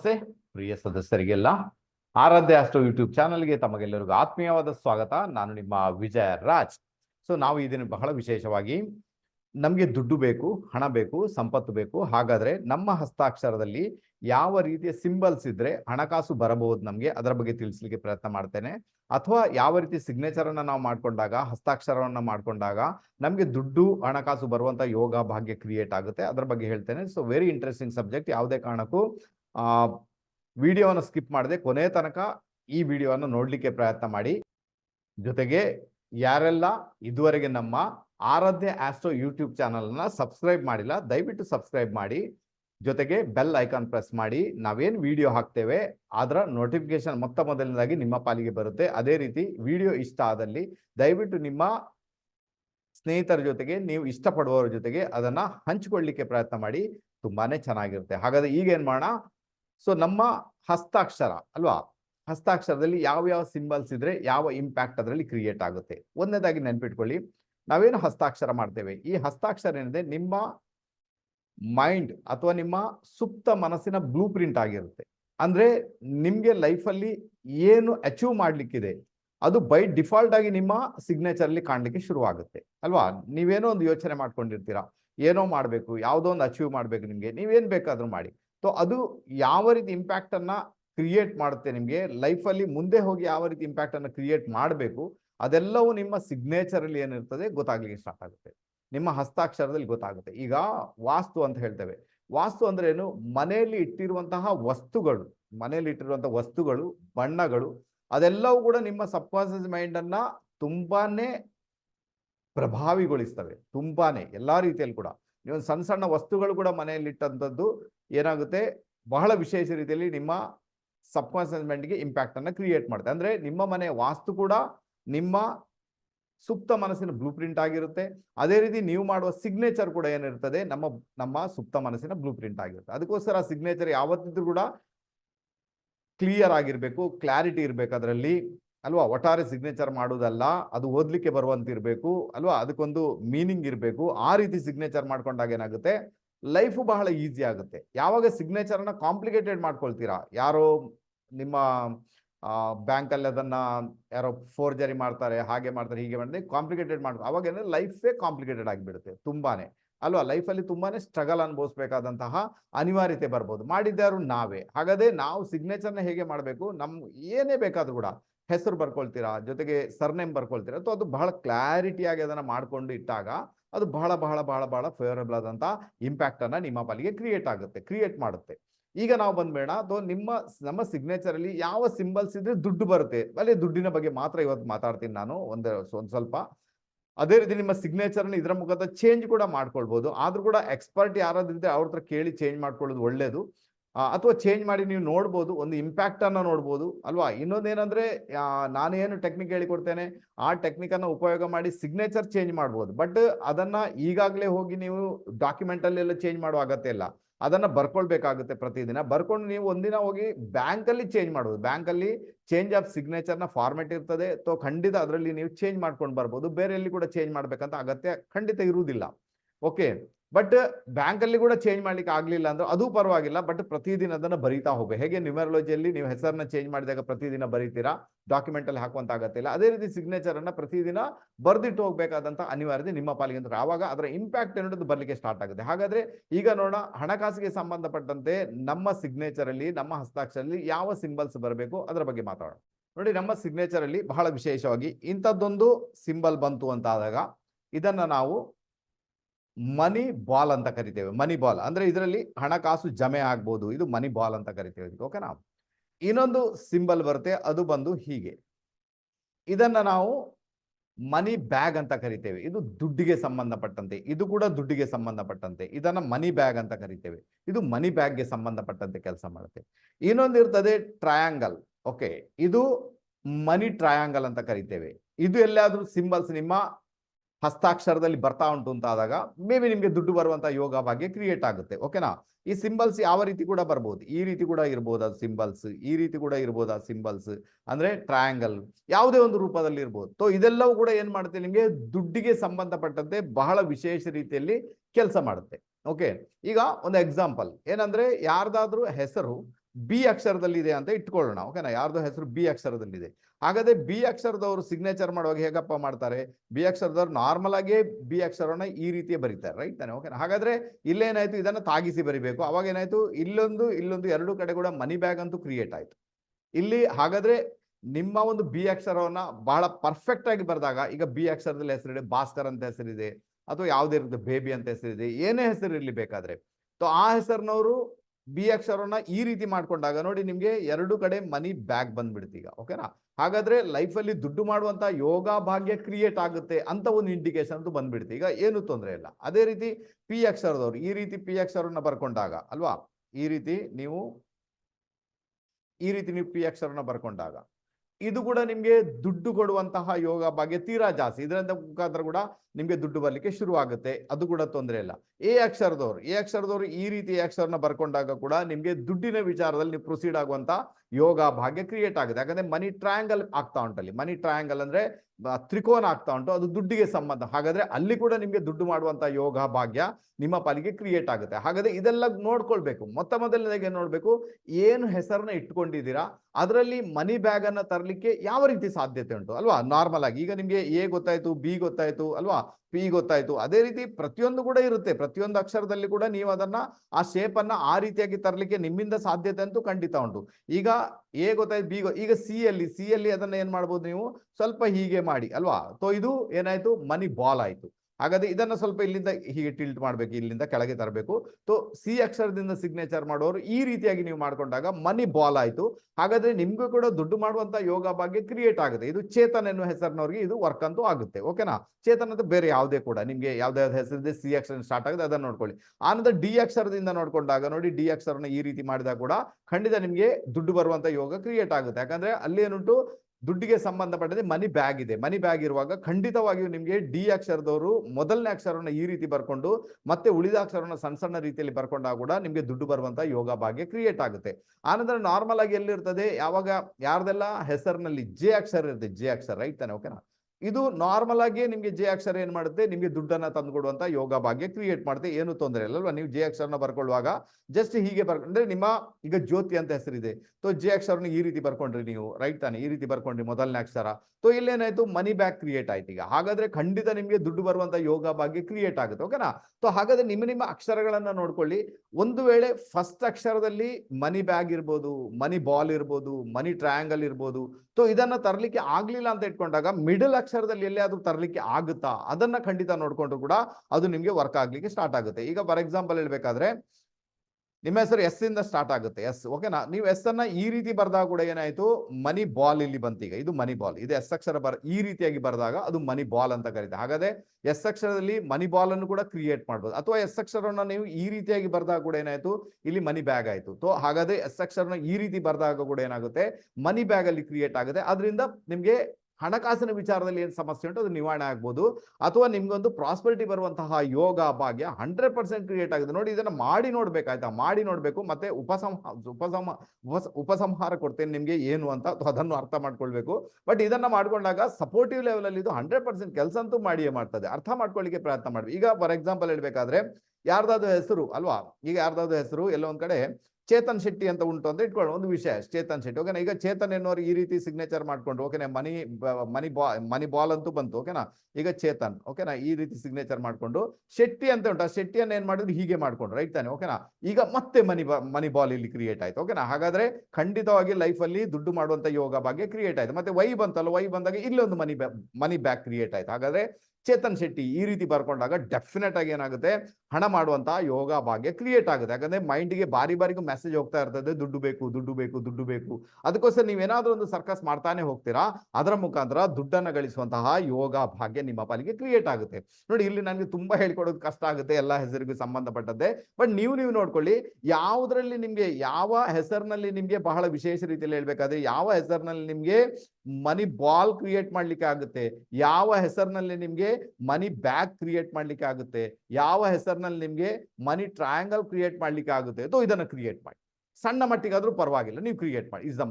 ನಮಸ್ತೆ, ಪ್ರಿಯ ಸದಸ್ಯರಿಗೆಲ್ಲ. ಆರಾಧ್ಯ ಅಷ್ಟು ಯೂಟ್ಯೂಬ್ ಚಾನಲ್ಗೆ ತಮಗೆಲ್ಲರಿಗೂ ಆತ್ಮೀಯವಾದ ಸ್ವಾಗತ. ನಾನು ನಿಮ್ಮ ವಿಜಯ ರಾಜ್. ಸೊ, ನಾವು ಇದನ್ನು ಬಹಳ ವಿಶೇಷವಾಗಿ ನಮಗೆ ದುಡ್ಡು ಬೇಕು, ಹಣ ಬೇಕು, ಸಂಪತ್ತು ಬೇಕು. ಹಾಗಾದ್ರೆ ನಮ್ಮ ಹಸ್ತಾಕ್ಷರದಲ್ಲಿ ಯಾವ ರೀತಿಯ ಸಿಂಬಲ್ಸ್ ಇದ್ರೆ ಹಣಕಾಸು ಬರಬಹುದು ನಮಗೆ, ಅದರ ಬಗ್ಗೆ ತಿಳಿಸ್ಲಿಕ್ಕೆ ಪ್ರಯತ್ನ ಮಾಡ್ತೇನೆ. ಅಥವಾ ಯಾವ ರೀತಿ ಸಿಗ್ನೇಚರ್ ಅನ್ನ ನಾವು ಮಾಡ್ಕೊಂಡಾಗ, ಹಸ್ತಾಕ್ಷರವನ್ನ ಮಾಡ್ಕೊಂಡಾಗ ನಮಗೆ ದುಡ್ಡು, ಹಣಕಾಸು ಬರುವಂತ ಯೋಗ, ಭಾಗ್ಯ ಕ್ರಿಯೇಟ್ ಆಗುತ್ತೆ. ಅದರ ಬಗ್ಗೆ ಹೇಳ್ತೇನೆ. ಸೊ ವೆರಿ ಇಂಟ್ರೆಸ್ಟಿಂಗ್ ಸಬ್ಜೆಕ್ಟ್ ಯಾವುದೇ ಕಾರಣಕ್ಕೂ ವಿಡಿಯೋವನ್ನು ಸ್ಕಿಪ್ ಮಾಡದೆ ಕೊನೆ ತನಕ ಈ ವಿಡಿಯೋವನ್ನು ನೋಡಲಿಕ್ಕೆ ಪ್ರಯತ್ನ ಮಾಡಿ. ಜೊತೆಗೆ ಯಾರೆಲ್ಲ ಇದುವರೆಗೆ ನಮ್ಮ ಆರಾಧ್ಯ ಆಸ್ಟ್ರೋ ಯೂಟ್ಯೂಬ್ ಚಾನಲನ್ನು ಸಬ್ಸ್ಕ್ರೈಬ್ ಮಾಡಿಲ್ಲ, ದಯವಿಟ್ಟು ಸಬ್ಸ್ಕ್ರೈಬ್ ಮಾಡಿ. ಜೊತೆಗೆ ಬೆಲ್ ಐಕಾನ್ ಪ್ರೆಸ್ ಮಾಡಿ. ನಾವೇನು ವಿಡಿಯೋ ಹಾಕ್ತೇವೆ, ಅದರ ನೋಟಿಫಿಕೇಶನ್ ಮೊತ್ತ ಮೊದಲನೇದಾಗಿ ನಿಮ್ಮ ಪಾಲಿಗೆ ಬರುತ್ತೆ. ಅದೇ ರೀತಿ ವಿಡಿಯೋ ಇಷ್ಟ ಆದಲ್ಲಿ ದಯವಿಟ್ಟು ನಿಮ್ಮ ಸ್ನೇಹಿತರ ಜೊತೆಗೆ, ನೀವು ಇಷ್ಟಪಡುವವರ ಜೊತೆಗೆ ಅದನ್ನು ಹಂಚಿಕೊಳ್ಳಿಕ್ಕೆ ಪ್ರಯತ್ನ ಮಾಡಿ. ತುಂಬಾನೇ ಚೆನ್ನಾಗಿರುತ್ತೆ. ಹಾಗಾದ್ರೆ ಈಗ ಏನ್ ಮಾಡೋಣ ಸೊ ನಮ್ಮ ಹಸ್ತಾಕ್ಷರ ಅಲ್ವಾ? ಹಸ್ತಾಕ್ಷರದಲ್ಲಿ ಯಾವ ಯಾವ ಸಿಂಬಲ್ಸ್ ಇದ್ರೆ ಯಾವ ಇಂಪ್ಯಾಕ್ಟ್ ಅದರಲ್ಲಿ ಕ್ರಿಯೇಟ್ ಆಗುತ್ತೆ? ಒಂದನೇದಾಗಿ ನೆನ್ಪಿಟ್ಕೊಳ್ಳಿ. ನಾವೇನು ಹಸ್ತಾಕ್ಷರ ಮಾಡ್ತೇವೆ? ಈ ಹಸ್ತಾಕ್ಷರ ಏನಿದೆ? ನಿಮ್ಮ ಮೈಂಡ್ ಅಥವಾ ನಿಮ್ಮ ಸುಪ್ತ ಮನಸ್ಸಿನ ಬ್ಲೂ ಪ್ರಿಂಟ್ ಆಗಿರುತ್ತೆ. ಅಂದ್ರೆ ನಿಮ್ಗೆ ಲೈಫಲ್ಲಿ ಏನು ಅಚೀವ್ ಮಾಡ್ಲಿಕ್ಕಿದೆ, ಅದು ಬೈ ಡಿಫಾಲ್ಟ್ ಆಗಿ ನಿಮ್ಮ ಸಿಗ್ನೇಚರ್ ಅಲ್ಲಿ ಶುರುವಾಗುತ್ತೆ. ಅಲ್ವಾ? ನೀವೇನೋ ಒಂದು ಯೋಚನೆ ಮಾಡ್ಕೊಂಡಿರ್ತೀರಾ. ಏನೋ ಮಾಡಬೇಕು, ಯಾವುದೋ ಒಂದು ಅಚೀವ್ ಮಾಡ್ಬೇಕು ನಿಮಗೆ. ನೀವೇನು ಬೇಕಾದ್ರೂ ಮಾಡಿ. ಸೊ ಅದು ಯಾವ ರೀತಿ ಇಂಪ್ಯಾಕ್ಟನ್ನು ಕ್ರಿಯೇಟ್ ಮಾಡುತ್ತೆ ನಿಮಗೆ? ಲೈಫಲ್ಲಿ ಮುಂದೆ ಹೋಗಿ ಯಾವ ರೀತಿ ಇಂಪ್ಯಾಕ್ಟ್ ಅನ್ನ ಕ್ರಿಯೇಟ್ ಮಾಡಬೇಕು? ಅದೆಲ್ಲವೂ ನಿಮ್ಮ ಸಿಗ್ನೇಚರ್ ಅಲ್ಲಿ ಏನಿರ್ತದೆ ಗೊತ್ತಾಗ್ಲಿಕ್ಕೆ ಸ್ಟಾರ್ಟ್ ಆಗುತ್ತೆ. ನಿಮ್ಮ ಹಸ್ತಾಕ್ಷರದಲ್ಲಿ ಗೊತ್ತಾಗುತ್ತೆ. ಈಗ ವಾಸ್ತು ಅಂತ ಹೇಳ್ತೇವೆ. ವಾಸ್ತು ಅಂದ್ರೆ ಏನು? ಮನೆಯಲ್ಲಿ ಇಟ್ಟಿರುವಂತಹ ವಸ್ತುಗಳು ಮನೆಯಲ್ಲಿ ಇಟ್ಟಿರುವಂತಹ ವಸ್ತುಗಳು, ಬಣ್ಣಗಳು, ಅದೆಲ್ಲವೂ ಕೂಡ ನಿಮ್ಮ ಸಬ್ಕಾನ್ಸಿಯಸ್ ಮೈಂಡ್ ಅನ್ನ ತುಂಬಾನೇ ಪ್ರಭಾವಿಗೊಳಿಸ್ತವೆ. ತುಂಬಾನೇ, ಎಲ್ಲಾ ರೀತಿಯಲ್ಲಿ ಕೂಡ. ನೀವು ಸಣ್ಣ ಸಣ್ಣ ವಸ್ತುಗಳು ಕೂಡ ಮನೆಯಲ್ಲಿಟ್ಟಂಥದ್ದು ಏನಾಗುತ್ತೆ? ಬಹಳ ವಿಶೇಷ ರೀತಿಯಲ್ಲಿ ನಿಮ್ಮ ಸಬ್ ಮೈಂಡ್ಗೆ ಇಂಪ್ಯಾಕ್ಟ್ ಅನ್ನ ಕ್ರಿಯೇಟ್ ಮಾಡುತ್ತೆ. ಅಂದ್ರೆ ನಿಮ್ಮ ಮನೆ ವಾಸ್ತು ಕೂಡ ನಿಮ್ಮ ಸುಪ್ತ ಮನಸ್ಸಿನ ಬ್ಲೂ ಪ್ರಿಂಟ್ ಆಗಿರುತ್ತೆ. ಅದೇ ರೀತಿ ನೀವು ಮಾಡುವ ಸಿಗ್ನೇಚರ್ ಕೂಡ ಏನಿರ್ತದೆ? ನಮ್ಮ ನಮ್ಮ ಸುಪ್ತ ಮನಸ್ಸಿನ ಬ್ಲೂ ಪ್ರಿಂಟ್ ಆಗಿರುತ್ತೆ. ಅದಕ್ಕೋಸ್ಕರ ಸಿಗ್ನೇಚರ್ ಯಾವತ್ತಿದ್ರೂ ಕೂಡ ಕ್ಲಿಯರ್ ಆಗಿರಬೇಕು ಕ್ಲಾರಿಟಿ ಇರಬೇಕು ಅದರಲ್ಲಿ. ಅಲ್ವಾ, ಒಟ್ಟಾರೆ ಸಿಗ್ನೇಚರ್ ಮಾಡೋದಲ್ಲ ಅದು ಓದ್ಲಿಕ್ಕೆ ಬರುವಂತ ಇರಬೇಕು ಅಲ್ವಾ, ಅದಕ್ಕೊಂದು ಮೀನಿಂಗ್ ಇರಬೇಕು, ಆ ರೀತಿ ಸಿಗ್ನೇಚರ್ ಮಾಡ್ಕೊಂಡಾಗ ಏನಾಗುತ್ತೆ? ಲೈಫು ಬಹಳ ಈಸಿ ಆಗುತ್ತೆ. ಯಾವಾಗ ಸಿಗ್ನೇಚರ್ ಅನ್ನ ಕಾಂಪ್ಲಿಕೇಟೆಡ್ ಮಾಡ್ಕೊಳ್ತೀರಾ? ಯಾರೋ ನಿಮ್ಮ ಬ್ಯಾಂಕಲ್ಲಿ ಅದನ್ನ ಯಾರೋ ಫೋರ್ಜರಿ ಮಾಡ್ತಾರೆ, ಹಾಗೆ ಮಾಡ್ತಾರೆ, ಹೀಗೆ ಮಾಡಿದ್ರೆ ಕಾಂಪ್ಲಿಕೇಟೆಡ್ ಮಾಡ್ಕೊ, ಅವಾಗ ಏನಂದ್ರೆ ಲೈಫೇ ಕಾಂಪ್ಲಿಕೇಟೆಡ್ ಆಗಿಬಿಡುತ್ತೆ, ತುಂಬಾನೇ. ಅಲ್ವಾ ಲೈಫಲ್ಲಿ ತುಂಬಾನೇ ಸ್ಟ್ರಗಲ್ ಅನುಭವಿಸ್ಬೇಕಾದಂತಹ ಅನಿವಾರ್ಯತೆ ಬರ್ಬೋದು. ಮಾಡಿದ್ದಾರು ನಾವೇ. ಹಾಗಾದ್ರೆ ನಾವು ಸಿಗ್ನೇಚರ್ನ ಹೇಗೆ ಮಾಡಬೇಕು? ನಮ್, ಏನೇ ಬೇಕಾದ್ರೂ ಕೂಡ. ಹೆಸರು ಬರ್ಕೊಳ್ತೀರಾ, ಜೊತೆಗೆ ಸರ್ನೇಮ್ ಬರ್ಕೊಳ್ತೀರಾ ಅಥವಾ ಅದು ಬಹಳ ಕ್ಲಾರಿಟಿಯಾಗಿ ಅದನ್ನ ಮಾಡ್ಕೊಂಡು ಇಟ್ಟಾಗ ಅದು ಬಹಳ ಬಹಳ ಬಹಳ ಬಹಳ ಫೇವರಬಲ್ ಆದಂತ ಇಂಪ್ಯಾಕ್ಟ್ ಅನ್ನ ನಿಮ್ಮ ಪಾಲಿಗೆ ಕ್ರಿಯೇಟ್ ಆಗುತ್ತೆ ಕ್ರಿಯೇಟ್ ಮಾಡುತ್ತೆ. ಈಗ ನಾವು ಬಂದ್ಬೇಡ ಅಥವಾ ನಿಮ್ಮ ನಮ್ಮ ಸಿಗ್ನೇಚರ್ ಅಲ್ಲಿ ಯಾವ ಸಿಂಬಲ್ಸ್ ಇದ್ರೆ ದುಡ್ಡು ಬರುತ್ತೆ, ಅಲ್ಲಿ ದುಡ್ಡಿನ ಬಗ್ಗೆ ಮಾತ್ರ ಇವತ್ತು ಮಾತಾಡ್ತೀನಿ ನಾನು, ಒಂದು ಒಂದು ಸ್ವಲ್ಪ. ಅದೇ ರೀತಿ ನಿಮ್ಮ ಸಿಗ್ನೇಚರ್ ಇದರ ಮುಖಾಂತರ ಚೇಂಜ್ ಕೂಡ ಮಾಡ್ಕೊಳ್ಬೋದು, ಆದ್ರೂ ಕೂಡ ಎಕ್ಸ್ಪರ್ಟ್ ಯಾರಾದ್ರಿದ್ರೆ ಅವ್ರ ಹತ್ರ ಕೇಳಿ ಚೇಂಜ್ ಮಾಡ್ಕೊಳ್ಳೋದು ಒಳ್ಳೇದು. ಅಥವಾ ಚೇಂಜ್ ಮಾಡಿ ನೀವು ನೋಡ್ಬೋದು, ಒಂದು ಇಂಪ್ಯಾಕ್ಟ್ ಅನ್ನ ನೋಡ್ಬೋದು, ಅಲ್ವಾ? ಇನ್ನೊಂದೇನಂದ್ರೆ ನಾನೇನು ಟೆಕ್ನಿಕ್ ಹೇಳಿಕೊಡ್ತೇನೆ ಆ ಟೆಕ್ನಿಕನ್ನು ಉಪಯೋಗ ಮಾಡಿ ಸಿಗ್ನೇಚರ್ ಚೇಂಜ್ ಮಾಡ್ಬೋದು. ಬಟ್ ಅದನ್ನ ಈಗಾಗಲೇ ಹೋಗಿ ನೀವು ಡಾಕ್ಯುಮೆಂಟ್ ಅಲ್ಲಿ ಎಲ್ಲ ಚೇಂಜ್ ಮಾಡುವ ಅಗತ್ಯ ಇಲ್ಲ. ಅದನ್ನ ಬರ್ಕೊಳ್ಬೇಕಾಗುತ್ತೆ ಪ್ರತಿದಿನ. ಬರ್ಕೊಂಡು ನೀವು ಒಂದಿನ ಹೋಗಿ ಬ್ಯಾಂಕ್ ಅಲ್ಲಿ ಚೇಂಜ್ ಮಾಡ್ಬೋದು. ಬ್ಯಾಂಕ್ ಅಲ್ಲಿ ಚೇಂಜ್ ಆಫ್ ಸಿಗ್ನೇಚರ್ನ ಫಾರ್ಮೆಟ್ ಇರ್ತದೆ, ಅಥವಾ ಖಂಡಿತ ಅದರಲ್ಲಿ ನೀವು ಚೇಂಜ್ ಮಾಡ್ಕೊಂಡು ಬರ್ಬೋದು. ಬೇರೆ ಎಲ್ಲಿ ಕೂಡ ಚೇಂಜ್ ಮಾಡ್ಬೇಕಂತ ಅಗತ್ಯ ಖಂಡಿತ ಇರುವುದಿಲ್ಲ. ಓಕೆ ಬಟ್ ಬ್ಯಾಂಕ್ ಅಲ್ಲಿ ಕೂಡ ಚೇಂಜ್ ಮಾಡ್ಲಿಕ್ಕೆ ಆಗ್ಲಿಲ್ಲ ಅಂದ್ರೆ ಅದು ಪರವಾಗಿಲ್ಲ ಬಟ್ ಪ್ರತಿದಿನ ಅದನ್ನ ಬರೀತಾ ಹೋಗ್ಬೇಕು. ಹೇಗೆ ನ್ಯೂಮರಾಲಜಿಯಲ್ಲಿ ನೀವು ಹೆಸರನ್ನ ಚೇಂಜ್ ಮಾಡಿದಾಗ ಪ್ರತಿದಿನ ಬರೀತೀರಾ? ಡಾಕ್ಯುಮೆಂಟ್ ಅಲ್ಲಿ ಹಾಕುವಂತ ಆಗತ್ತಿಲ್ಲ ಅದೇ ರೀತಿ ಸಿಗ್ನೇಚರ್ ಅನ್ನ ಪ್ರತಿದಿನ ಬರೆದಿಟ್ಟು ಹೋಗ್ಬೇಕಾದಂತ ಅನಿವಾರ್ಯತೆ ನಿಮ್ಮ ಪಾಲಿಗೆ ಅಂತ ಆವಾಗ ಅದರ ಇಂಪ್ಯಾಕ್ಟ್ ಅನ್ನೋದು ಬರ್ಲಿಕ್ಕೆ ಸ್ಟಾರ್ಟ್ ಆಗುತ್ತೆ. ಹಾಗಾದ್ರೆ ಈಗ ನೋಡೋಣ, ಹಣಕಾಸಿಗೆ ಸಂಬಂಧಪಟ್ಟಂತೆ ನಮ್ಮ ಸಿಗ್ನೇಚರ್ ಅಲ್ಲಿ, ನಮ್ಮ ಹಸ್ತಾಕ್ಷರಲ್ಲಿ ಯಾವ ಸಿಂಬಲ್ಸ್ ಬರಬೇಕು ಅದರ ಬಗ್ಗೆ ಮಾತಾಡೋಣ. ನೋಡಿ, ನಮ್ಮ ಸಿಗ್ನೇಚರ್ ಅಲ್ಲಿ ಬಹಳ ವಿಶೇಷವಾಗಿ ಇಂಥದ್ದೊಂದು ಸಿಂಬಲ್ ಬಂತು ಅಂತ ಆದಾಗ ಇದನ್ನ ನಾವು ಮನಿ ಬಾಲ್ ಅಂತ ಕರಿತೇವೆ, ಮನಿ ಬಾಲ್. ಅಂದ್ರೆ ಇದರಲ್ಲಿ ಹಣಕಾಸು ಜಮೆ ಆಗ್ಬೋದು, ಇದು ಮನಿ ಬಾಲ್ ಅಂತ ಕರಿತೇವೆ ಓಕೆನಾ ಇನ್ನೊಂದು ಸಿಂಬಲ್ ಬರುತ್ತೆ, ಅದು ಬಂದು ಹೀಗೆ. ಇದನ್ನ ನಾವು ಮನಿ ಬ್ಯಾಗ್ ಅಂತ ಕರಿತೇವೆ. ಇದು ದುಡ್ಡಿಗೆ ಸಂಬಂಧಪಟ್ಟಂತೆ, ಇದು ಕೂಡ ದುಡ್ಡಿಗೆ ಸಂಬಂಧಪಟ್ಟಂತೆ. ಇದನ್ನ ಮನಿ ಬ್ಯಾಗ್ ಅಂತ ಕರಿತೇವೆ. ಇದು ಮನಿ ಬ್ಯಾಗ್ಗೆ ಸಂಬಂಧಪಟ್ಟಂತೆ ಕೆಲಸ ಮಾಡುತ್ತೆ. ಇನ್ನೊಂದು ಇರ್ತದೆ ಟ್ರಯಾಂಗಲ್ ಓಕೆ ಇದು ಮನಿ ಟ್ರಯಾಂಗಲ್ ಅಂತ ಕರಿತೇವೆ. ಇದು ಎಲ್ಲಾದ್ರೂ ಸಿಂಬಲ್ಸ್ ನಿಮ್ಮ ಹಸ್ತಾಕ್ಷರದಲ್ಲಿ ಬರ್ತಾ ಉಂಟು ಅಂತ ಆದಾಗ ಮೇ ಬಿ ನಿಮಗೆ ದುಡ್ಡು ಬರುವಂತ ಯೋಗ ಭಾಗ್ಯ ಕ್ರಿಯೇಟ್ ಆಗುತ್ತೆ ಓಕೆನಾ ಈ ಸಿಂಬಲ್ಸ್ ಯಾವ ರೀತಿ ಕೂಡ ಬರ್ಬೋದು, ಈ ರೀತಿ ಕೂಡ ಇರ್ಬೋದು ಅದು ಸಿಂಬಲ್ಸ್ ಈ ರೀತಿ ಕೂಡ ಇರ್ಬೋದು ಆ ಸಿಂಬಲ್ಸ್ ಅಂದ್ರೆ ಟ್ರಯಾಂಗಲ್ ಯಾವುದೇ ಒಂದು ರೂಪದಲ್ಲಿ ಇರ್ಬೋದು. ಸೊ ಇದೆಲ್ಲವೂ ಕೂಡ ಏನ್ ಮಾಡುತ್ತೆ ನಿಮಗೆ ದುಡ್ಡಿಗೆ ಸಂಬಂಧಪಟ್ಟಂತೆ ಬಹಳ ವಿಶೇಷ ರೀತಿಯಲ್ಲಿ ಕೆಲಸ ಮಾಡುತ್ತೆ ಓಕೆ ಈಗ ಒಂದು ಎಕ್ಸಾಂಪಲ್ ಏನಂದ್ರೆ ಯಾರ್ದಾದ್ರೂ ಹೆಸರು ಬಿ ಅಕ್ಷರದಲ್ಲಿದೆ ಅಂತ ಇಟ್ಕೊಳ್ಳೋಣ ಓಕೆನಾ ಯಾರ್ದು ಹೆಸರು ಬಿ ಅಕ್ಷರದಲ್ಲಿದೆ. ಹಾಗಾದ್ರೆ ಬಿ ಅಕ್ಷರದವರು ಸಿಗ್ನೇಚರ್ ಮಾಡುವಾಗ ಹೇಗಪ್ಪ ಮಾಡ್ತಾರೆ? ಬಿ ಅಕ್ಷರದವ್ರು ನಾರ್ಮಲ್ ಆಗಿ ಬಿ ಅಕ್ಷರವನ್ನ ಈ ರೀತಿ ಬರೀತಾರೆ ರೈಟ್ ತಾನೆ? ಓಕೆನಾ ಹಾಗಾದ್ರೆ ಇಲ್ಲೇನಾಯ್ತು? ಇದನ್ನ ತಾಗಿಸಿ ಬರಿಬೇಕು. ಅವಾಗ ಏನಾಯ್ತು? ಇಲ್ಲೊಂದು ಇಲ್ಲೊಂದು ಎರಡು ಕಡೆ ಕೂಡ ಮನಿ ಬ್ಯಾಗ್ ಅಂತೂ ಕ್ರಿಯೇಟ್ ಆಯ್ತು. ಇಲ್ಲಿ ಹಾಗಾದ್ರೆ ನಿಮ್ಮ ಒಂದು ಬಿ ಅಕ್ಷರವನ್ನ ಬಹಳ ಪರ್ಫೆಕ್ಟ್ ಆಗಿ ಬರೆದಾಗ, ಈಗ ಬಿ ಅಕ್ಷರದಲ್ಲಿ ಹೆಸರಿದೆ, ಭಾಸ್ಕರ್ ಅಂತ ಹೆಸರಿದೆ, ಅಥವಾ ಯಾವುದೇ ಇರುತ್ತೆ ಬೇಬಿ ಅಂತ ಹೆಸರಿದೆ, ಏನೇ ಹೆಸರು ಇರಲಿ ಬೇಕಾದ್ರೆ ಸೊ ಆ ಹೆಸರಿನವರು ಬಿ ಅಕ್ಷರವನ್ನ ಈ ರೀತಿ ಮಾಡ್ಕೊಂಡಾಗ ನೋಡಿ ನಿಮ್ಗೆ ಎರಡು ಕಡೆ ಮನಿ ಬ್ಯಾಗ್ ಬಂದ್ಬಿಡುತ್ತೆ ಈಗ, ಓಕೆನಾ? ಹಾಗಾದ್ರೆ ಲೈಫಲ್ಲಿ ದುಡ್ಡು ಮಾಡುವಂತ ಯೋಗ ಭಾಗ್ಯ ಕ್ರಿಯೇಟ್ ಆಗುತ್ತೆ ಅಂತ ಒಂದು ಇಂಡಿಕೇಶನ್ ಅಂತೂ ಬಂದ್ಬಿಡುತ್ತೆ ಈಗ ಏನು ತೊಂದರೆ ಇಲ್ಲ. ಅದೇ ರೀತಿ ಪಿ ಅಕ್ಷರದವ್ರು ಈ ರೀತಿ ಪಿ ಅಕ್ಷರವನ್ನ ಬರ್ಕೊಂಡಾಗ, ಅಲ್ವಾ? ಈ ರೀತಿ ನೀವು, ಈ ರೀತಿ ನೀವು ಪಿ ಅಕ್ಷರನ ಬರ್ಕೊಂಡಾಗ. ಇದು ಕೂಡ ನಿಮಗೆ ದುಡ್ಡು ಕೊಡುವಂತಹ ಯೋಗ ಭಾಗ್ಯ ತೀರಾ ಜಾಸ್ತಿ. ಇದರಿಂದ ಮುಖಾಂತರ ಕೂಡ ನಿಮಗೆ ದುಡ್ಡು ಬರಲಿಕ್ಕೆ ಶುರು ಆಗುತ್ತೆ ಅದು ಕೂಡ ತೊಂದರೆ ಇಲ್ಲ. ಎ ಅಕ್ಷರದವರು ಎ ಅಕ್ಷರದವರು ಈ ರೀತಿ ಅಕ್ಷರನ ಬರ್ಕೊಂಡಾಗ ಕೂಡ ನಿಮಗೆ ದುಡ್ಡಿನ ವಿಚಾರದಲ್ಲಿ ನೀವು ಪ್ರೊಸೀಡ್ ಆಗುವಂತ ಯೋಗ ಭಾಗ್ಯ ಕ್ರಿಯೇಟ್ ಆಗುತ್ತೆ. ಯಾಕಂದ್ರೆ ಮನಿ ಟ್ರಯಾಂಗಲ್ ಆಗ್ತಾ ಉಂಟು ಅಲ್ಲಿ. ಮನಿ ಟ್ರಯಾಂಗಲ್ ಅಂದ್ರೆ ತ್ರಿಕೋನ ಆಗ್ತಾ ಉಂಟು. ಅದು ದುಡ್ಡಿಗೆ ಸಂಬಂಧ. ಹಾಗಾದ್ರೆ ಅಲ್ಲಿ ಕೂಡ ನಿಮಗೆ ದುಡ್ಡು ಮಾಡುವಂತ ಯೋಗ ಭಾಗ್ಯ ನಿಮ್ಮ ಪಾಲಿಗೆ ಕ್ರಿಯೇಟ್ ಆಗುತ್ತೆ. ಹಾಗಾದ್ರೆ ಇದೆಲ್ಲ ನೋಡ್ಕೊಳ್ಬೇಕು. ಮೊತ್ತ ಮೊದಲನೇದಾಗಿ ಏನ್ ನೋಡ್ಬೇಕು? ಏನು ಹೆಸರನ್ನ ಇಟ್ಕೊಂಡಿದ್ದೀರಾ? ಅದರಲ್ಲಿ ಮನಿ ಬ್ಯಾಗ್ ಅನ್ನ ತರಲಿಕ್ಕೆ ಯಾವ ರೀತಿ ಸಾಧ್ಯತೆ ಉಂಟು? ಅಲ್ವಾ? ನಾರ್ಮಲ್ ಆಗಿ. ಈಗ ನಿಮ್ಗೆ ಎ ಗೊತ್ತಾಯ್ತು ಬಿ ಗೊತ್ತಾಯ್ತು, ಅಲ್ವಾ? ಪಿ ಗೊತ್ತಾಯ್ತು. ಅದೇ ರೀತಿ ಪ್ರತಿಯೊಂದು ಕೂಡ ಇರುತ್ತೆ. ಪ್ರತಿಯೊಂದು ಅಕ್ಷರದಲ್ಲಿ ಕೂಡ ನೀವು ಅದನ್ನ ಆ ಶೇಪ್ ಅನ್ನ ಆ ರೀತಿಯಾಗಿ ತರಲಿಕ್ಕೆ ನಿಮ್ಮಿಂದ ಸಾಧ್ಯತೆ ಅಂತೂ ಖಂಡಿತ ಉಂಟು. ಈಗ ಎ ಗೊತ್ತಾಯ್ತು ಬಿ ಗೊ, ಈಗ ಸಿ ಅಲ್ಲಿ ಸಿ ಅಲ್ಲಿ ಅದನ್ನ ಏನ್ ಮಾಡ್ಬೋದು ನೀವು? ಸ್ವಲ್ಪ ಹೀಗೆ ಮಾಡಿ, ಅಲ್ವಾ? ಸೊ ಇದು ಏನಾಯ್ತು? ಮನಿ ಬಾಲ್ ಆಯ್ತು. ಹಾಗಾದ್ರೆ ಇದನ್ನ ಸ್ವಲ್ಪ ಇಲ್ಲಿಂದ ಹೀಗೆ ಟಿಲ್ಟ್ ಮಾಡ್ಬೇಕು, ಇಲ್ಲಿಂದ ಕೆಳಗೆ ತರಬೇಕು. ಸೊ ಸಿ ಅಕ್ಷರದಿಂದ ಸಿಗ್ನೇಚರ್ ಮಾಡೋರು ಈ ರೀತಿಯಾಗಿ ನೀವು ಮಾಡ್ಕೊಂಡಾಗ ಮನಿ ಬಾಲ್ ಆಯ್ತು. ಹಾಗಾದ್ರೆ ನಿಮ್ಗೂ ಕೂಡ ದುಡ್ಡು ಮಾಡುವಂತ ಯೋಗ ಭಾಗ್ಯ ಕ್ರಿಯೇಟ್ ಆಗುತ್ತೆ. ಇದು ಚೇತನ್ ಎನ್ನುವ ಹೆಸರಿನವ್ರಿಗೆ ಇದು ವರ್ಕ್ ಅಂತೂ ಆಗುತ್ತೆ. ಓಕೆನಾ ಚೇತನ್ ಅಂತ ಬೇರೆ ಯಾವುದೇ ಕೂಡ. ನಿಮ್ಗೆ ಯಾವ್ದೇ ಹೆಸರಿದೆ ಸಿ ಅಕ್ಷರ ಸ್ಟಾರ್ಟ್ ಆಗುತ್ತೆ, ಅದನ್ನ ನೋಡ್ಕೊಳ್ಳಿ. ಆನಂತರ ಡಿ ಅಕ್ಷರದಿಂದ ನೋಡ್ಕೊಂಡಾಗ ನೋಡಿ ಡಿ ಅಕ್ಷರನ ಈ ರೀತಿ ಮಾಡಿದಾಗ ಕೂಡ ಖಂಡಿತ ನಿಮ್ಗೆ ದುಡ್ಡು ಬರುವಂತ ಯೋಗ ಕ್ರಿಯೇಟ್ ಆಗುತ್ತೆ. ಯಾಕಂದ್ರೆ ಅಲ್ಲಿ ಏನುಂಟು? ದುಡ್ಡಿಗೆ ಸಂಬಂಧಪಟ್ಟಂತೆ ಮನಿ ಬ್ಯಾಗ್ ಇದೆ. ಮನಿ ಬ್ಯಾಗ್ ಇರುವಾಗ ಖಂಡಿತವಾಗಿಯೂ ನಿಮಗೆ ಡಿ ಅಕ್ಷರದವರು ಮೊದಲನೇ ಅಕ್ಷರವನ್ನ ಈ ರೀತಿ ಬರ್ಕೊಂಡು ಮತ್ತೆ ಉಳಿದ ಅಕ್ಷರವನ್ನ ಸಣ್ಣ ಸಣ್ಣ ರೀತಿಯಲ್ಲಿ ಬರ್ಕೊಂಡಾಗ ಕೂಡ ನಿಮಗೆ ದುಡ್ಡು ಬರುವಂತಹ ಯೋಗ ಭಾಗ್ಯ ಕ್ರಿಯೇಟ್ ಆಗುತ್ತೆ. ಆನಂತರ ನಾರ್ಮಲ್ ಆಗಿ ಎಲ್ಲಿರ್ತದೆ? ಯಾವಾಗ? ಯಾರ್ದೆಲ್ಲ? ಹೆಸರಿನಲ್ಲಿ ಜೆ ಅಕ್ಷರ ಇರುತ್ತೆ. ಜೆ ಅಕ್ಷರ ರೈಟ್ ತಾನೆ? ಓಕೆನಾ ಇದು ನಾರ್ಮಲ್ ಆಗಿ ನಿಮ್ಗೆ ಜೆ ಅಕ್ಷರ ಏನ್ ಮಾಡುತ್ತೆ? ನಿಮ್ಗೆ ದುಡ್ಡನ್ನ ತಂದುಕೊಡುವಂತ ಯೋಗ ಭಾಗ್ಯ ಕ್ರಿಯೇಟ್ ಮಾಡುತ್ತೆ. ಏನು ತೊಂದರೆ ಇಲ್ಲ ಅಲ್ವಾ? ನೀವು ಜೆ ಅಕ್ಷರನ ಬರ್ಕೊಳ್ಳುವಾಗ ಜಸ್ಟ್ ಹೀಗೆ ಬರ್ಕೊಂಡ್ರೆ ನಿಮ್ಮ ಈಗ ಜ್ಯೋತಿ ಅಂತ ಹೆಸರಿದೆ. ಸೊ ಜೆ ಅಕ್ಷರನ ಈ ರೀತಿ ಬರ್ಕೊಂಡ್ರಿ ನೀವು ರೈಟ್ ತಾನೆ? ಈ ರೀತಿ ಬರ್ಕೊಂಡ್ರಿ ಮೊದಲನೇ ಅಕ್ಷರ. ಸೊ ಇಲ್ಲೇನಾಯ್ತು? ಮನಿ ಬ್ಯಾಕ್ ಕ್ರಿಯೇಟ್ ಆಯ್ತು ಈಗ. ಹಾಗಾದ್ರೆ ಖಂಡಿತ ನಿಮ್ಗೆ ದುಡ್ಡು ಬರುವಂತ ಯೋಗ ಭಾಗ್ಯ ಕ್ರಿಯೇಟ್ ಆಗುತ್ತೆ ಓಕೆನಾ ಸೊ ಹಾಗಾದ್ರೆ ನಿಮ್ಮ ನಿಮ್ಮ ಅಕ್ಷರಗಳನ್ನ ನೋಡ್ಕೊಳ್ಳಿ. ಒಂದು ವೇಳೆ ಫಸ್ಟ್ ಅಕ್ಷರದಲ್ಲಿ ಮನಿ ಬ್ಯಾಗ್ ಇರ್ಬೋದು ಮನಿ ಬಾಲ್ ಇರ್ಬೋದು ಮನಿ ಟ್ರಯಾಂಗಲ್ ಇರ್ಬೋದು ಸೊ ಇದನ್ನ ತರಲಿಕ್ಕೆ ಆಗ್ಲಿಲ್ಲ ಅಂತ ಇಟ್ಕೊಂಡಾಗ ಮಿಡಲ್ ಅಕ್ಷರದಲ್ಲಿ ಎಲ್ಲಿಯಾದ್ರೂ ತರಲಿಕ್ಕೆ ಆಗುತ್ತಾ? ಅದನ್ನ ಖಂಡಿತ ನೋಡ್ಕೊಂಡ್ರು ಕೂಡ ಅದು ನಿಮ್ಗೆ ವರ್ಕ್ ಆಗ್ಲಿಕ್ಕೆ ಸ್ಟಾರ್ಟ್ ಆಗುತ್ತೆ. ಈಗ ಫಾರ್ ಎಕ್ಸಾಂಪಲ್ ಹೇಳ್ಬೇಕಾದ್ರೆ ನಿಮ್ಮ ಹೆಸರು ಎಸ್ ಇಂದ ಸ್ಟಾರ್ಟ್ ಆಗುತ್ತೆ. ಎಸ್ ಓಕೆನಾ ನೀವು ಎಸ್ ಅನ್ನ ಈ ರೀತಿ ಬರೆದಾಗ ಕೂಡ ಏನಾಯ್ತು? ಮನಿ ಬಾಲ್ ಇಲ್ಲಿ ಬಂತು ಈಗ. ಇದು ಮನಿ ಬಾಲ್. ಇದು ಎಸ್ ಅಕ್ಷರ ಬರ, ಈ ರೀತಿಯಾಗಿ ಬರೆದಾಗ ಅದು ಮನಿ ಬಾಲ್ ಅಂತ ಕರೀತಾರೆ. ಹಾಗಾದ್ರೆ ಎಸ್ ಅಕ್ಷರದಲ್ಲಿ ಮನಿ ಬಾಲ್ ಅನ್ನು ಕೂಡ ಕ್ರಿಯೇಟ್ ಮಾಡ್ಬೋದು. ಅಥವಾ ಎಸ್ ಅಕ್ಷರವನ್ನು ನೀವು ಈ ರೀತಿಯಾಗಿ ಬರೆದಾಗ ಕೂಡ ಏನಾಯ್ತು? ಇಲ್ಲಿ ಮನಿ ಬ್ಯಾಗ್ ಆಯ್ತು. ಸೊ ಹಾಗಾದ್ರೆ ಎಸ್ ಅಕ್ಷರನ ಈ ರೀತಿ ಬರೆದಾಗ ಕೂಡ ಏನಾಗುತ್ತೆ? ಮನಿ ಬ್ಯಾಗ್ ಅಲ್ಲಿ ಕ್ರಿಯೇಟ್ ಆಗುತ್ತೆ. ಅದರಿಂದ ನಿಮ್ಗೆ ಹಣಕಾಸಿನ ವಿಚಾರದಲ್ಲಿ ಏನು ಸಮಸ್ಯೆ ಉಂಟು ಅದು ನಿವಾರಣೆ ಆಗ್ಬೋದು. ಅಥವಾ ನಿಮ್ಗೊಂದು ಪ್ರಾಸ್ಪರಿಟಿ ಬರುವಂತಹ ಯೋಗ ಭಾಗ್ಯ ಹಂಡ್ರೆಡ್ ಪರ್ಸೆಂಟ್ ಕ್ರಿಯೇಟ್ ಆಗಿದೆ. ನೋಡಿ, ಇದನ್ನ ಮಾಡಿ ನೋಡ್ಬೇಕಾಯ್ತಾ? ಮಾಡಿ ನೋಡಬೇಕು, ಮತ್ತೆ ಉಪಸಂಹ ಉಪಸಂಹ, ಉಪಸ, ಉಪಸಂಹಾರ ಕೊಡ್ತೇನೆ ನಿಮಗೆ ಏನು ಅಂತ ಅದನ್ನು ಅರ್ಥ ಮಾಡ್ಕೊಳ್ಬೇಕು. ಬಟ್ ಇದನ್ನ ಮಾಡ್ಕೊಂಡಾಗ ಸಪೋರ್ಟಿವ್ ಲೆವೆಲ್ ಅಲ್ಲಿ ಇದು ಹಂಡ್ರೆಡ್ ಪರ್ಸೆಂಟ್ ಕೆಲಸ ಅಂತೂ ಮಾಡಿಯೇ ಮಾಡ್ತದೆ. ಅರ್ಥ ಮಾಡ್ಕೊಳ್ಳಿಕ್ಕೆ ಪ್ರಯತ್ನ ಮಾಡ್ಬೇಕು ಈಗ ಫಾರ್ ಎಕ್ಸಾಂಪಲ್ ಹೇಳ್ಬೇಕಾದ್ರೆ, ಯಾರ್ದಾದ್ರು ಹೆಸರು ಅಲ್ವಾ? ಈಗ ಯಾರ್ದಾದ್ರು ಹೆಸರು ಎಲ್ಲೋ ಒಂದ್ ಕಡೆ ಚೇತನ್ ಶೆಟ್ಟಿ ಅಂತ ಉಂಟು ಅಂತ ಇಟ್ಕೊಳ್ಳಿ ಒಂದು ವಿಷಯ ಚೇತನ್ ಶೆಟ್ಟಿ. ಓಕೆನಾ ಈಗ ಚೇತನ್ ಎನ್ನುವರು ಈ ರೀತಿ ಸಿಗ್ನೇಚರ್ ಮಾಡ್ಕೊಂಡು ಓಕೆನಾ ಮನಿ ಮನಿ ಬಾ, ಮನಿ ಬಾಲ್ ಅಂತೂ ಬಂತು. ಓಕೆನಾ ಈಗ ಚೇತನ್. ಓಕೆನಾ ಈ ರೀತಿ ಸಿಗ್ನೇಚರ್ ಮಾಡ್ಕೊಂಡು ಶೆಟ್ಟಿ ಅಂತ ಉಂಟು. ಆ ಶೆಟ್ಟಿಯನ್ನು ಏನ್ ಮಾಡಿದ್ರು? ಹೀಗೆ ಮಾಡ್ಕೊಂಡ್ರು. ರೈಟ್ ತಾನೆ? ಓಕೆನಾ ಈಗ ಮತ್ತೆ ಮನಿ ಮನಿ ಬಾಲ್ ಇಲ್ಲಿ ಕ್ರಿಯೇಟ್ ಆಯ್ತು. ಓಕೆನಾ ಹಾಗಾದ್ರೆ ಖಂಡಿತವಾಗಿ ಲೈಫ್ ಅಲ್ಲಿ ದುಡ್ಡು ಮಾಡುವಂತ ಯೋಗ ಬಗ್ಗೆ ಕ್ರಿಯೇಟ್ ಆಯ್ತು. ಮತ್ತೆ ವೈ ಬಂತಲ್ಲ? ವೈ ಬಂದಾಗ ಇಲ್ಲೊಂದು ಮನಿ ಮನಿ ಬ್ಯಾಕ್ ಕ್ರಿಯೇಟ್ ಆಯ್ತು. ಹಾಗಾದ್ರೆ ಚೇತನ್ ಶೆಟ್ಟಿ ಈ ರೀತಿ ಬರ್ಕೊಂಡಾಗ ಡೆಫಿನೆಟ್ ಆಗಿ ಏನಾಗುತ್ತೆ? ಹಣ ಮಾಡುವಂತಹ ಯೋಗ ಭಾಗ್ಯ ಕ್ರಿಯೇಟ್ ಆಗುತ್ತೆ. ಯಾಕಂದ್ರೆ ಮೈಂಡ್ಗೆ ಬಾರಿ ಬಾರಿಗೂ ಮೆಸೇಜ್ ಹೋಗ್ತಾ ಇರ್ತದೆ. ದುಡ್ಡು ಬೇಕು ದುಡ್ಡು ಬೇಕು ದುಡ್ಡು ಬೇಕು. ಅದಕ್ಕೋಸ್ಕರ ನೀವೇನಾದ್ರೂ ಒಂದು ಸರ್ಕಸ್ ಮಾಡ್ತಾನೆ ಹೋಗ್ತೀರಾ? ಅದರ ಮುಖಾಂತರ ದುಡ್ಡನ್ನ ಗಳಿಸುವಂತಹ ಯೋಗ ಭಾಗ್ಯ ನಿಮ್ಮ ಪಾಲಿಗೆ ಕ್ರಿಯೇಟ್ ಆಗುತ್ತೆ. ನೋಡಿ, ಇಲ್ಲಿ ನನಗೆ ತುಂಬಾ ಹೇಳ್ಕೊಡೋದು ಕಷ್ಟ ಆಗುತ್ತೆ. ಎಲ್ಲ ಹೆಸರಿಗೂ ಸಂಬಂಧಪಟ್ಟದ್ದೆ. ಬಟ್ ನೀವು ನೀವು ನೋಡ್ಕೊಳ್ಳಿ, ಯಾವುದ್ರಲ್ಲಿ ನಿಮ್ಗೆ ಯಾವ ಹೆಸರಿನಲ್ಲಿ ನಿಮ್ಗೆ ಬಹಳ ವಿಶೇಷ ರೀತಿಯಲ್ಲಿ ಹೇಳ್ಬೇಕಾದ್ರೆ, ಯಾವ ಹೆಸರಿನಲ್ಲಿ ನಿಮ್ಗೆ ಮನಿ ಬಾಲ್ ಕ್ರಿಯೇಟ್ ಮಾಡ್ಲಿಕ್ಕೆ ಆಗುತ್ತೆ. ಯಾವ ಹೆಸರಿನಲ್ಲಿ ನಿಮ್ಗೆ ಮನಿ ಬ್ಯಾಗ್ ಕ್ರಿಯೇಟ್ ಮಾಡ್ಲಿಕ್ಕೆ ಆಗುತ್ತೆ? ಯಾವ ಹೆಸರಿನಲ್ಲಿ ನಿಮ್ಗೆ ಮನಿ ಟ್ರಯಾಂಗಲ್ ಕ್ರಿಯೇಟ್ ಮಾಡ್ಲಿಕ್ಕೆ ಆಗುತ್ತೆ? ಅದು ಇದನ್ನ ಕ್ರಿಯೇಟ್ ಮಾಡಿ. ಸಣ್ಣ ಮಟ್ಟಿಗಾದ್ರೂ ಪರವಾಗಿಲ್ಲ, ನೀವು ಕ್ರಿಯೇಟ್ ಮಾಡಿ. Is the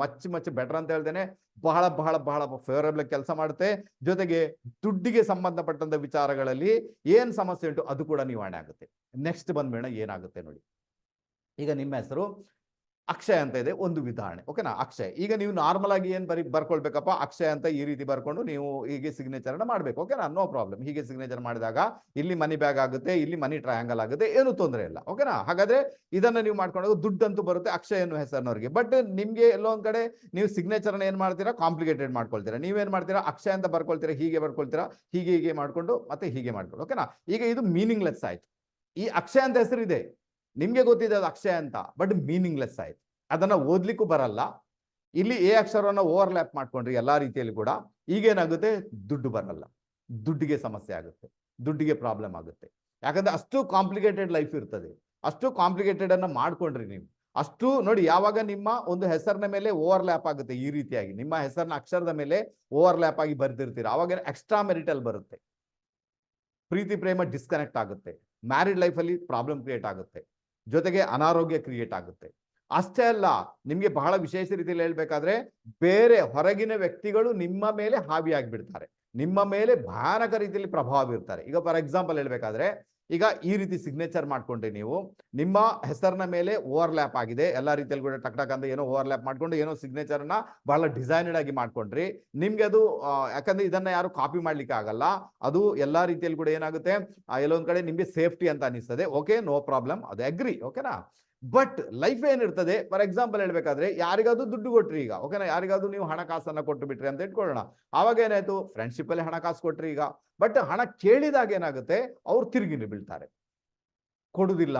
much much better ಅಂತ ಹೇಳ್ದೇನೆ, ಬಹಳ ಬಹಳ ಬಹಳ ಫೇವರೇಬಲ್ ಕೆಲಸ ಮಾಡುತ್ತೆ. ಜೊತೆಗೆ ದುಡ್ಡಿಗೆ ಸಂಬಂಧಪಟ್ಟಂತ ವಿಚಾರಗಳಲ್ಲಿ ಏನ್ ಸಮಸ್ಯೆ ಉಂಟು ಅದು ಕೂಡ ನಿವಾರಣೆ ಆಗುತ್ತೆ. ನೆಕ್ಸ್ಟ್ ಬಂದ್ಮೇಣ ಏನಾಗುತ್ತೆ ನೋಡಿ. ಈಗ ನಿಮ್ಮ ಹೆಸರು ಅಕ್ಷಯ ಅಂತ ಇದೆ, ಒಂದು ವಿಧಾನ ಓಕೆನಾ? ಅಕ್ಷಯ. ಈಗ ನೀವು ನಾರ್ಮಲ್ ಆಗಿ ಏನು ಬರಿ ಬರ್ಕೊಳ್ಬೇಕಪ್ಪ? ಅಕ್ಷಯ ಅಂತ ಈ ರೀತಿ ಬರ್ಕೊಂಡು ನೀವು ಹೀಗೆ ಸಿಗ್ನೇಚರ್ ಅನ್ನ ಮಾಡ್ಬೇಕು. ಓಕೆನಾ? ನೋ ಪ್ರಾಬ್ಲಮ್ ಹೀಗೆ ಸಿಗ್ನೇಚರ್ ಮಾಡಿದಾಗ ಇಲ್ಲಿ ಮನಿ ಬ್ಯಾಗ್ ಆಗುತ್ತೆ, ಇಲ್ಲಿ ಮನಿ ಟ್ರಯಾಂಗಲ್ ಆಗುತ್ತೆ, ಏನು ತೊಂದರೆ ಇಲ್ಲ. ಓಕೆನಾ? ಹಾಗಾದ್ರೆ ಇದನ್ನ ನೀವು ಮಾಡ್ಕೊಂಡಾಗ ದುಡ್ಡಂತೂ ಬರುತ್ತೆ, ಅಕ್ಷಯ ಎನ್ನುವ ಹೆಸರಿನವರಿಗೆ. ಬಟ್ ನಿಮ್ಗೆ ಎಲ್ಲೋ ಒಂದ್ ಕಡೆ ನೀವು ಸಿಗ್ನೇಚರ್ ಏನ್ ಮಾಡ್ತೀರಾ? ಕಾಂಪ್ಲಿಕೇಟೆಡ್ ಮಾಡ್ಕೊಳ್ತೀರಾ. ನೀವೇನ್ ಮಾಡ್ತೀರಾ? ಅಕ್ಷಯ ಅಂತ ಬರ್ಕೊಳ್ತೀರಾ? ಹೀಗೆ ಬರ್ಕೊಳ್ತೀರಾ? ಹೀಗೆ ಹೀಗೆ ಮಾಡ್ಕೊಂಡು ಮತ್ತೆ ಹೀಗೆ ಮಾಡ್ಕೊಂಡು ಓಕೆನಾ? ಈಗ ಇದು ಮೀನಿಂಗ್ಲೆಸ್ ಆಯ್ತು. ಈ ಅಕ್ಷಯ ಅಂತ ಹೆಸರಿದೆ. ನಿಮ್ಗೆ ಗೊತ್ತಿದೆ ಅದು ಅಕ್ಷಯ ಅಂತ ಬಟ್ ಮೀನಿಂಗ್ಲೆಸ್ ಆಯ್ತು. ಅದನ್ನ ಓದ್ಲಿಕ್ಕೂ ಬರಲ್ಲ. ಇಲ್ಲಿ ಎ ಅಕ್ಷರವನ್ನ ಓವರ್ಲ್ಯಾಪ್ ಮಾಡ್ಕೊಂಡ್ರಿ ಎಲ್ಲಾ ರೀತಿಯಲ್ಲಿ ಕೂಡ. ಈಗೇನಾಗುತ್ತೆ? ದುಡ್ಡು ಬರಲ್ಲ. ದುಡ್ಡಿಗೆ ಸಮಸ್ಯೆ ಆಗುತ್ತೆ. ದುಡ್ಡಿಗೆ ಪ್ರಾಬ್ಲಮ್ ಆಗುತ್ತೆ. ಯಾಕಂದ್ರೆ ಅಷ್ಟು ಕಾಂಪ್ಲಿಕೇಟೆಡ್ ಲೈಫ್ ಇರ್ತದೆ. ಅಷ್ಟು ಕಾಂಪ್ಲಿಕೇಟೆಡ್ ಅನ್ನ ಮಾಡ್ಕೊಂಡ್ರಿ ನೀವು. ಅಷ್ಟು ನೋಡಿ ಯಾವಾಗ ನಿಮ್ಮ ಒಂದು ಹೆಸರಿನ ಮೇಲೆ ಓವರ್ ಲ್ಯಾಪ್ ಆಗುತ್ತೆ ಈ ರೀತಿಯಾಗಿ. ನಿಮ್ಮ ಹೆಸರಿನ ಅಕ್ಷರದ ಮೇಲೆ ಓವರ್ಲ್ಯಾಪ್ ಆಗಿ ಬರ್ತಿರ್ತೀರ ಅವಾಗ ಎಕ್ಸ್ಟ್ರಾ ಮೆರಿಟಲ್ ಬರುತ್ತೆ. ಪ್ರೀತಿ, ಪ್ರೇಮ ಡಿಸ್ಕನೆಕ್ಟ್ ಆಗುತ್ತೆ. ಮ್ಯಾರಿಡ್ ಲೈಫಲ್ಲಿ ಪ್ರಾಬ್ಲಮ್ ಕ್ರಿಯೇಟ್ ಆಗುತ್ತೆ. ಜೊತೆಗೆ ಅನಾರೋಗ್ಯ ಕ್ರಿಯೇಟ್ ಆಗುತ್ತೆ. ಅಷ್ಟೇ ಅಲ್ಲ, ನಿಮ್ಗೆ ಬಹಳ ವಿಶೇಷ ರೀತಿಯಲ್ಲಿ ಹೇಳ್ಬೇಕಾದ್ರೆ ಬೇರೆ ಹೊರಗಿನ ವ್ಯಕ್ತಿಗಳು ನಿಮ್ಮ ಮೇಲೆ ಹಾವಿಯಾಗ್ಬಿಡ್ತಾರೆ. ನಿಮ್ಮ ಮೇಲೆ ಭಯಾನಕ ರೀತಿಯಲ್ಲಿ ಪ್ರಭಾವ ಬೀರ್ತಾರೆ. ಈಗ ಫಾರ್ ಎಕ್ಸಾಂಪಲ್ ಹೇಳ್ಬೇಕಾದ್ರೆ ಈಗ ಈ ರೀತಿ ಸಿಗ್ನೇಚರ್ ಮಾಡ್ಕೊಂಡ್ರಿ ನೀವು. ನಿಮ್ಮ ಹೆಸರಿನ ಮೇಲೆ ಓವರ್ಲ್ಯಾಪ್ ಆಗಿದೆ. ಎಲ್ಲ ರೀತಿಯಲ್ಲಿ ಕೂಡ ಟಕ್ ಟಕ್ ಅಂತ ಏನೋ ಓವರ್ಲ್ಯಾಪ್ ಮಾಡ್ಕೊಂಡು ಏನೋ ಸಿಗ್ನೇಚರ್ನ ಬಹಳ ಡಿಸೈನ್ಡ್ ಆಗಿ ಮಾಡ್ಕೊಂಡ್ರಿ. ನಿಮ್ಗೆ ಅದು ಯಾಕಂದ್ರೆ ಇದನ್ನ ಯಾರು ಕಾಪಿ ಮಾಡ್ಲಿಕ್ಕೆ ಆಗಲ್ಲ. ಅದು ಎಲ್ಲಾ ರೀತಿಯಲ್ಲಿ ಕೂಡ ಏನಾಗುತ್ತೆ? ಎಲ್ಲೊಂದ್ ಕಡೆ ನಿಮ್ಗೆ ಸೇಫ್ಟಿ ಅಂತ ಅನಿಸ್ತದೆ. ಓಕೆ ನೋ ಪ್ರಾಬ್ಲಮ್ ಅದು ಅಗ್ರಿ ಓಕೆನಾ ಬಟ್ ಲೈಫ್ ಏನಿರ್ತದೆ ಫಾರ್ ಎಕ್ಸಾಂಪಲ್ ಹೇಳ್ಬೇಕಾದ್ರೆ, ಯಾರಿಗಾದ್ರೂ ದುಡ್ಡು ಕೊಟ್ರಿ ಈಗ. ಓಕೆನಾ ಯಾರಿಗಾದ್ರೂ ನೀವು ಹಣಕಾಸನ್ನ ಕೊಟ್ಟು ಬಿಟ್ರಿ ಅಂತ ಇಟ್ಕೊಳ್ಳೋಣ. ಆವಾಗ ಏನಾಯ್ತು? ಫ್ರೆಂಡ್ಶಿಪ್ ಅಲ್ಲಿ ಹಣಕಾಸು ಕೊಟ್ರಿ ಈಗ. ಬಟ್ ಹಣ ಕೇಳಿದಾಗ ಏನಾಗುತ್ತೆ? ಅವ್ರು ತಿರುಗಿ ಬೀಳ್ತಾರೆ ಕೊಡುದಿಲ್ಲ.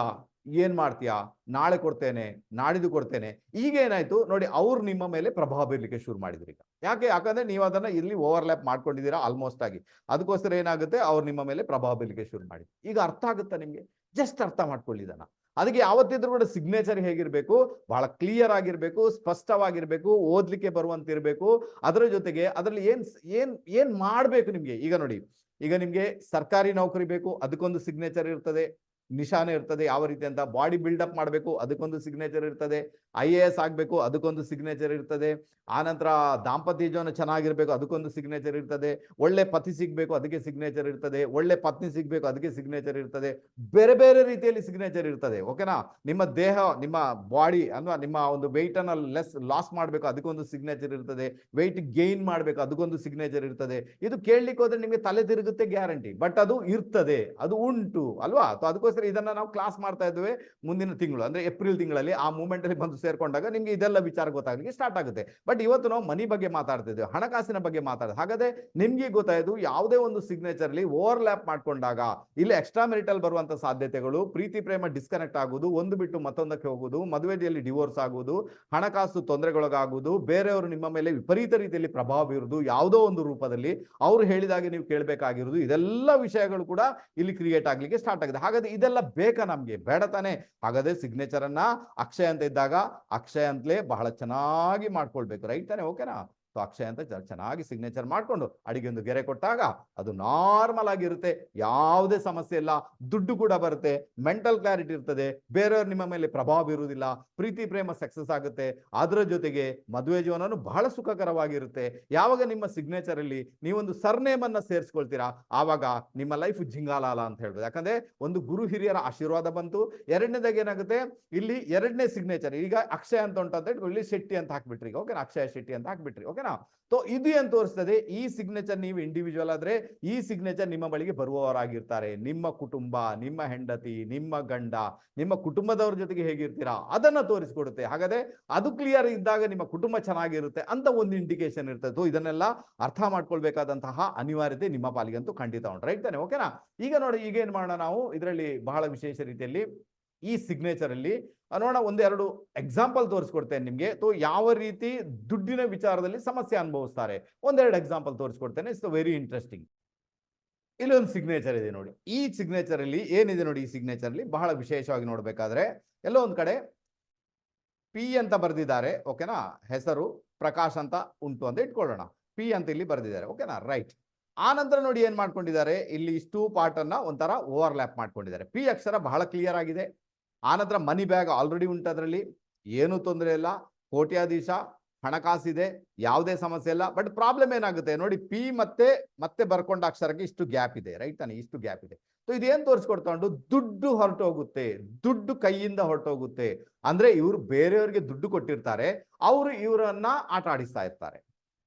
ಏನ್ ಮಾಡ್ತೀಯಾ? ನಾಳೆ ಕೊಡ್ತೇನೆ, ನಾಡಿದ್ದು ಕೊಡ್ತೇನೆ. ಈಗ ಏನಾಯ್ತು? ನೋಡಿ, ಅವ್ರು ನಿಮ್ಮ ಮೇಲೆ ಪ್ರಭಾವ ಬೀರ್ಲಿಕ್ಕೆ ಶುರು ಮಾಡಿದ್ರಿ ಈಗ. ಯಾಕೆ? ಯಾಕಂದ್ರೆ ನೀವು ಅದನ್ನ ಇಲ್ಲಿ ಓವರ್ಲ್ಯಾಪ್ ಮಾಡ್ಕೊಂಡಿದ್ದೀರಾ ಆಲ್ಮೋಸ್ಟ್ ಆಗಿ. ಅದಕ್ಕೋಸ್ಕರ ಏನಾಗುತ್ತೆ? ಅವ್ರು ನಿಮ್ಮ ಮೇಲೆ ಪ್ರಭಾವ ಬೀರ್ಲಿಕ್ಕೆ ಶುರು ಮಾಡಿದ್ರು. ಈಗ ಅರ್ಥ ಆಗುತ್ತಾ ನಿಮ್ಗೆ? ಜಸ್ಟ್ ಅರ್ಥ ಮಾಡ್ಕೊಳ್ಳಿ ಇದನ್ನ. ಅದಕ್ಕೆ ಯಾವತ್ತಿದ್ರೂ ಕೂಡ ಸಿಗ್ನೇಚರ್ ಹೇಗಿರಬೇಕು? ಬಹಳ ಕ್ಲಿಯರ್ ಆಗಿರ್ಬೇಕು, ಸ್ಪಷ್ಟವಾಗಿರ್ಬೇಕು, ಓದ್ಲಿಕ್ಕೆ ಬರುವಂತಿರ್ಬೇಕು. ಅದರ ಜೊತೆಗೆ ಅದರಲ್ಲಿ ಏನ್ ಏನ್ ಏನ್ ಮಾಡ್ಬೇಕು ನಿಮ್ಗೆ? ಈಗ ನೋಡಿ, ಈಗ ನಿಮ್ಗೆ ಸರ್ಕಾರಿ ನೌಕರಿ ಬೇಕು, ಅದಕ್ಕೊಂದು ಸಿಗ್ನೇಚರ್ ಇರ್ತದೆ. ನಿಶಾನೆ ಇರ್ತದೆ ಯಾವ ರೀತಿ ಅಂತ. ಬಾಡಿ ಬಿಲ್ಡಪ್ ಮಾಡಬೇಕು, ಅದಕ್ಕೊಂದು ಸಿಗ್ನೇಚರ್ ಇರ್ತದೆ. ಐ ಎ ಎಸ್ ಆಗಬೇಕು, ಅದಕ್ಕೊಂದು ಸಿಗ್ನೇಚರ್ ಇರ್ತದೆ. ಆನಂತರ ದಾಂಪತ್ಯ ಜೀವನ ಚೆನ್ನಾಗಿರಬೇಕು, ಅದಕ್ಕೊಂದು ಸಿಗ್ನೇಚರ್ ಇರ್ತದೆ. ಒಳ್ಳೆ ಪತಿ ಸಿಗಬೇಕು, ಅದಕ್ಕೆ ಸಿಗ್ನೇಚರ್ ಇರ್ತದೆ. ಒಳ್ಳೆ ಪತ್ನಿ ಸಿಗಬೇಕು, ಅದಕ್ಕೆ ಸಿಗ್ನೇಚರ್ ಇರ್ತದೆ. ಬೇರೆ ಬೇರೆ ರೀತಿಯಲ್ಲಿ ಸಿಗ್ನೇಚರ್ ಇರ್ತದೆ. ಓಕೆನಾ ನಿಮ್ಮ ದೇಹ, ನಿಮ್ಮ ಬಾಡಿ ಅಥವಾ ನಿಮ್ಮ ಒಂದು ವೆಯ್ಟನ್ನು ಲೆಸ್ ಲಾಸ್ ಮಾಡಬೇಕು, ಅದಕ್ಕೊಂದು ಸಿಗ್ನೇಚರ್ ಇರ್ತದೆ. ವೆಯ್ಟ್ ಗೈನ್ ಮಾಡಬೇಕು, ಅದಕ್ಕೊಂದು ಸಿಗ್ನೇಚರ್ ಇರ್ತದೆ. ಇದು ಕೇಳಲಿಕ್ಕೆ ಹೋದ್ರೆ ನಿಮಗೆ ತಲೆ ತಿರುಗುತ್ತೆ ಗ್ಯಾರಂಟಿ ಬಟ್ ಅದು ಇರ್ತದೆ, ಅದು ಉಂಟು, ಅಲ್ವಾ? ಅದಕ್ಕೋಸ್ಕರ ಇದನ್ನ ನಾವು ಕ್ಲಾಸ್ ಮಾಡ್ತಾ ಇದ್ದೇವೆ ಮುಂದಿನ ತಿಂಗಳು, ಅಂದ್ರೆ ಏಪ್ರಿಲ್ ತಿಂಗಳಲ್ಲಿ ಆ ಮೂಮೆಂಟ್ ಅಲ್ಲಿ ಬಂದು ಸೇರ್ಕೊಂಡಾಗ ನಿಮ್ಗೆ ಇದೆಲ್ಲ ವಿಚಾರ ಗೊತ್ತಾಗಲಿಕ್ಕೆ ಸ್ಟಾರ್ಟ್ ಆಗುತ್ತೆ. ಬಟ್ ಇವತ್ತು ನಾವು ಮನಿ ಬಗ್ಗೆ ಮಾತಾಡ್ತಿದ್ದೇವೆ ಹಣಕಾಸಿನ ಬಗ್ಗೆ ಮಾತಾಡೋದು ಹಾಗಾದ್ರೆ ನಿಮ್ಗೆ ಗೊತ್ತಾಯ್ತು ಯಾವುದೇ ಒಂದು ಸಿಗ್ನೇಚರ್ ಅಲ್ಲಿ ಓವರ್ಲ್ಯಾಪ್ ಮಾಡ್ಕೊಂಡಾಗ, ಇಲ್ಲಿ ಎಕ್ಸ್ಟ್ರಾ ಮೆರಿಟಲ್ ಬರುವಂತ ಸಾಧ್ಯತೆಗಳು, ಪ್ರೀತಿ, ಪ್ರೇಮ ಡಿಸ್ಕನೆಕ್ಟ್ ಆಗುವುದು, ಒಂದು ಬಿಟ್ಟು ಮತ್ತೊಂದಕ್ಕೆ ಹೋಗುವುದು, ಮದುವೆಯಲ್ಲಿ ಡಿವೋರ್ಸ್ ಆಗುವುದು, ಹಣಕಾಸು ತೊಂದರೆಗೊಳಗಾಗುವುದು, ಬೇರೆಯವರು ನಿಮ್ಮ ಮೇಲೆ ವಿಪರೀತ ರೀತಿಯಲ್ಲಿ ಪ್ರಭಾವ ಬೀರುವುದು, ಯಾವುದೋ ಒಂದು ರೂಪದಲ್ಲಿ ಅವ್ರು ಹೇಳಿದಾಗೆ ನೀವು ಕೇಳಬೇಕಾಗಿರುವುದು, ಇದೆಲ್ಲ ವಿಷಯಗಳು ಕೂಡ ಇಲ್ಲಿ ಕ್ರಿಯೇಟ್ ಆಗ್ಲಿಕ್ಕೆ ಸ್ಟಾರ್ಟ್ ಆಗಿದೆ. ಹಾಗಾದ್ರೆ ಇದೆಲ್ಲ ಬೇಕಾ ನಮ್ಗೆ? ಬೇಡ ತಾನೆ. ಹಾಗಾದ್ರೆ ಸಿಗ್ನೇಚರ್ ಅನ್ನ ಅಕ್ಷಯ ಅಂತ ಇದ್ದಾಗ ಅಕ್ಷಯ ಅಂತಲೇ ಬಹಳ ಚೆನ್ನಾಗಿ ಮಾಡ್ಕೊಳ್ಬೇಕು. ರೈಟ್ ತಾನೆ? ಓಕೆನಾ ಸೊ ಅಕ್ಷಯ ಅಂತ ಚೆನ್ನಾಗಿ ಸಿಗ್ನೇಚರ್ ಮಾಡ್ಕೊಂಡು ಅಡಿಗೆ ಒಂದು ಗೆರೆ ಕೊಟ್ಟಾಗ ಅದು ನಾರ್ಮಲ್ ಆಗಿರುತ್ತೆ. ಯಾವುದೇ ಸಮಸ್ಯೆ ಇಲ್ಲ. ದುಡ್ಡು ಕೂಡ ಬರುತ್ತೆ. ಮೆಂಟಲ್ ಕ್ಲಾರಿಟಿ ಇರ್ತದೆ. ಬೇರೆಯವ್ರು ನಿಮ್ಮ ಮೇಲೆ ಪ್ರಭಾವ ಬೀರುವುದಿಲ್ಲ. ಪ್ರೀತಿ, ಪ್ರೇಮ ಸಕ್ಸಸ್ ಆಗುತ್ತೆ. ಅದರ ಜೊತೆಗೆ ಮದುವೆ ಜೀವನನು ಬಹಳ ಸುಖಕರವಾಗಿರುತ್ತೆ. ಯಾವಾಗ ನಿಮ್ಮ ಸಿಗ್ನೇಚರ್ ಅಲ್ಲಿ ನೀವೊಂದು ಸರ್ನೇಮ್ ಅನ್ನ ಸೇರಿಸ್ಕೊಳ್ತೀರಾ, ಆವಾಗ ನಿಮ್ಮ ಲೈಫ್ ಜಿಂಗಾಲಾಲ ಅಂತ ಹೇಳ್ಬೋದು. ಯಾಕಂದ್ರೆ ಒಂದು ಗುರು ಹಿರಿಯರ ಆಶೀರ್ವಾದ ಬಂತು. ಎರಡನೇದಾಗ ಏನಾಗುತ್ತೆ? ಇಲ್ಲಿ ಎರಡನೇ ಸಿಗ್ನೇಚರ್ ಈಗ ಅಕ್ಷಯ ಅಂತ ಉಂಟು ಅಂತ ಹೇಳಿ ಇಲ್ಲಿ ಶೆಟ್ಟಿ ಅಂತ ಹಾಕ್ಬಿಟ್ರಿ ಓಕೆನಾ ಅಕ್ಷಯ ಶೆಟ್ಟಿ ಅಂತ ಹಾಕ್ಬಿಟ್ರಿ. ಓಕೆನಾ ಸೊ ಇದು ಏನ್ ತೋರಿಸ್ತದೆ? ಈ ಸಿಗ್ನೇಚರ್ ನೀವು ಇಂಡಿವಿಜುವಲ್ ಆದ್ರೆ, ಈ ಸಿಗ್ನೇಚರ್ ನಿಮ್ಮ ಬಳಿಗೆ ಬರುವವರಾಗಿರ್ತಾರೆ. ನಿಮ್ಮ ಕುಟುಂಬ, ನಿಮ್ಮ ಹೆಂಡತಿ, ನಿಮ್ಮ ಗಂಡ, ನಿಮ್ಮ ಕುಟುಂಬದವ್ರ ಜೊತೆಗೆ ಹೇಗಿರ್ತೀರಾ? ಅದನ್ನ ತೋರಿಸ್ಕೊಡುತ್ತೆ. ಹಾಗಾದ್ರೆ ಅದು ಕ್ಲಿಯರ್ ಇದ್ದಾಗ ನಿಮ್ಮ ಕುಟುಂಬ ಚೆನ್ನಾಗಿರುತ್ತೆ ಅಂತ ಒಂದು ಇಂಡಿಕೇಶನ್ ಇರ್ತದೆ. ಸೊ ಇದನ್ನೆಲ್ಲ ಅರ್ಥ ಮಾಡ್ಕೊಳ್ಬೇಕಾದಂತಹ ಅನಿವಾರ್ಯತೆ ನಿಮ್ಮ ಪಾಲಿಗಂತೂ ಖಂಡಿತ ಉಂಟು. ರೈಟ್ ತಾನೆ? ಓಕೆನಾ ಈಗ ನೋಡಿ, ಈಗ ಏನ್ ಮಾಡೋಣ ನಾವು? ಇದರಲ್ಲಿ ಬಹಳ ವಿಶೇಷ ರೀತಿಯಲ್ಲಿ ಈ ಸಿಗ್ನೇಚರ್ ಅಲ್ಲಿ. ಆ, ನೋಡೋಣ ಒಂದೆರಡು ಎಕ್ಸಾಂಪಲ್ ತೋರಿಸ್ಕೊಡ್ತೇನೆ ನಿಮ್ಗೆ. ಸೊ ಯಾವ ರೀತಿ ದುಡ್ಡಿನ ವಿಚಾರದಲ್ಲಿ ಸಮಸ್ಯೆ ಅನುಭವಿಸ್ತಾರೆ. ಒಂದೆರಡು ಎಕ್ಸಾಂಪಲ್ ತೋರಿಸ್ಕೊಡ್ತೇನೆ. ಇಟ್ಸ್ ವೆರಿ ಇಂಟ್ರೆಸ್ಟಿಂಗ್ ಇಲ್ಲೊಂದು ಸಿಗ್ನೇಚರ್ ಇದೆ ನೋಡಿ. ಈ ಸಿಗ್ನೇಚರ್ ಅಲ್ಲಿ ಏನಿದೆ ನೋಡಿ ಈ ಸಿಗ್ನೇಚರ್ ಅಲ್ಲಿ? ಬಹಳ ವಿಶೇಷವಾಗಿ ನೋಡ್ಬೇಕಾದ್ರೆ ಎಲ್ಲೋ ಒಂದ್ ಕಡೆ ಪಿ ಅಂತ ಬರೆದಿದ್ದಾರೆ. ಓಕೆನಾ? ಹೆಸರು ಪ್ರಕಾಶ್ ಅಂತ ಉಂಟು ಅಂತ ಇಟ್ಕೊಳ್ಳೋಣ. ಪಿ ಅಂತ ಇಲ್ಲಿ ಬರೆದಿದ್ದಾರೆ. ಓಕೆನಾ? ರೈಟ್ ಆ ನಂತರ ನೋಡಿ ಏನ್ ಮಾಡ್ಕೊಂಡಿದ್ದಾರೆ? ಇಲ್ಲಿ ಇಷ್ಟು ಪಾರ್ಟ್ ಅನ್ನ ಒಂಥರ ಓವರ್ಲ್ಯಾಪ್ ಮಾಡ್ಕೊಂಡಿದ್ದಾರೆ. ಪಿ ಅಕ್ಷರ ಬಹಳ ಕ್ಲಿಯರ್ ಆಗಿದೆ. ಆ ನಂತರ ಮನಿ ಬ್ಯಾಗ್ ಆಲ್ರೆಡಿ ಉಂಟು ಅದರಲ್ಲಿ. ಏನೂ ತೊಂದರೆ ಇಲ್ಲ. ಕೋಟ್ಯಾಧೀಶ, ಹಣಕಾಸಿದೆ, ಯಾವುದೇ ಸಮಸ್ಯೆ ಇಲ್ಲ. ಬಟ್ ಪ್ರಾಬ್ಲಮ್ ಏನಾಗುತ್ತೆ ನೋಡಿ ಪಿ ಮತ್ತೆ ಮತ್ತೆ ಬರ್ಕೊಂಡ ಅಕ್ಷರಕ್ಕೆ ಇಷ್ಟು ಗ್ಯಾಪ್ ಇದೆ ರೈಟ್ ತಾನೆ? ಇಷ್ಟು ಗ್ಯಾಪ್ ಇದೆ. ಸೊ ಇದೇನ್ ತೋರಿಸ್ಕೊಡ್ತಾಂಡು ದುಡ್ಡು ಹೊರಟೋಗುತ್ತೆ. ದುಡ್ಡು ಕೈಯಿಂದ ಹೊರಟೋಗುತ್ತೆ. ಅಂದ್ರೆ ಇವರು ಬೇರೆಯವರಿಗೆ ದುಡ್ಡು ಕೊಟ್ಟಿರ್ತಾರೆ. ಅವರು ಇವರನ್ನ ಆಟ ಆಡಿಸ್ತಾ ಇರ್ತಾರೆ.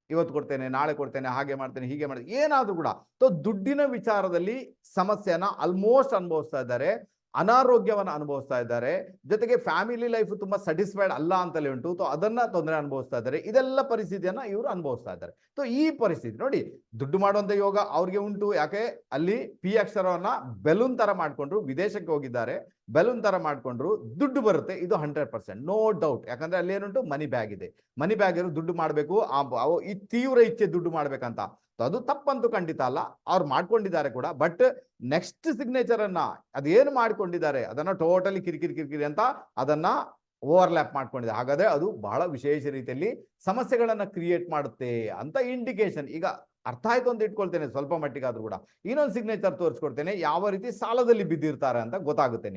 ಇವತ್ತು ಕೊಡ್ತೇನೆ, ನಾಳೆ ಕೊಡ್ತೇನೆ, ಹಾಗೆ ಮಾಡ್ತೇನೆ, ಹೀಗೆ ಮಾಡ್ತೇನೆ, ಏನಾದ್ರೂ ಕೂಡ. ಸೊ ದುಡ್ಡಿನ ವಿಚಾರದಲ್ಲಿ ಸಮಸ್ಯೆನ ಆಲ್ಮೋಸ್ಟ್ ಅನುಭವಿಸ್ತಾ ಇದ್ದಾರೆ. ಅನಾರೋಗ್ಯವನ್ನ ಅನುಭವಿಸ್ತಾ ಇದ್ದಾರೆ. ಜೊತೆಗೆ ಫ್ಯಾಮಿಲಿ ಲೈಫ್ ತುಂಬಾ ಸ್ಯಾಟಿಸ್ಫೈಡ್ ಅಲ್ಲ ಅಂತಲೇ ಉಂಟು. ಸೊ, ಅದನ್ನ ತೊಂದರೆ ಅನುಭವಿಸ್ತಾ ಇದ್ದಾರೆ. ಇದೆಲ್ಲ ಪರಿಸ್ಥಿತಿಯನ್ನ ಇವರು ಅನುಭವಿಸ್ತಾ ಇದ್ದಾರೆ. ಸೊ, ಈ ಪರಿಸ್ಥಿತಿ ನೋಡಿ, ದುಡ್ಡು ಮಾಡುವಂತ ಯೋಗ ಅವ್ರಿಗೆ ಉಂಟು. ಯಾಕೆ? ಅಲ್ಲಿ ಪಿ ಅಕ್ಷರವನ್ನ ಬೆಲೂನ್ ತರ ಮಾಡ್ಕೊಂಡ್ರು, ವಿದೇಶಕ್ಕೆ ಹೋಗಿದ್ದಾರೆ. ಬೆಲೂನ್ ತರ ಮಾಡ್ಕೊಂಡ್ರು, ದುಡ್ಡು ಬರುತ್ತೆ. ಇದು ಹಂಡ್ರೆಡ್ ಪರ್ಸೆಂಟ್ ನೋ ಡೌಟ್ ಯಾಕಂದ್ರೆ ಅಲ್ಲಿ ಏನುಂಟು? ಮನಿ ಬ್ಯಾಗ್ ಇದೆ. ಮನಿ ಬ್ಯಾಗ್ ಇರೋ ದುಡ್ಡು ಮಾಡಬೇಕು. ಈ ತೀವ್ರ ಇಚ್ಛೆ ದುಡ್ಡು ಮಾಡ್ಬೇಕಂತ. ಅದು ತಪ್ಪಂತೂ ಖಂಡಿತ ಅಲ್ಲ. ಅವ್ರು ಮಾಡ್ಕೊಂಡಿದ್ದಾರೆ ಕೂಡ. ಬಟ್ ನೆಕ್ಸ್ಟ್ ಸಿಗ್ನೇಚರ್ ಅನ್ನ ಅದೇನು ಮಾಡ್ಕೊಂಡಿದ್ದಾರೆ, ಅದನ್ನ ಟೋಟಲಿ ಕಿರಿಕಿರಿ ಕಿರಿಕಿರಿ ಅಂತ ಅದನ್ನ ಓವರ್ಲ್ಯಾಪ್ ಮಾಡ್ಕೊಂಡಿದ್ದಾರೆ ಹಾಗಾದ್ರೆ ಅದು ಬಹಳ ವಿಶೇಷ ರೀತಿಯಲ್ಲಿ ಸಮಸ್ಯೆಗಳನ್ನ ಕ್ರಿಯೇಟ್ ಮಾಡುತ್ತೆ ಅಂತ ಇಂಡಿಕೇಶನ್ ಈಗ ಅರ್ಥ ಆಯ್ತು ಅಂತ ಇಟ್ಕೊಳ್ತೇನೆ ಸ್ವಲ್ಪ ಮಟ್ಟಿಗಾದ್ರೂ ಕೂಡ. ಇನ್ನೊಂದು ಸಿಗ್ನೇಚರ್ ತೋರಿಸ್ಕೊಡ್ತೇನೆ. ಯಾವ ರೀತಿ ಸಾಲದಲ್ಲಿ ಬಿದ್ದಿರ್ತಾರೆ ಅಂತ ಗೊತ್ತಾಗುತ್ತೆ.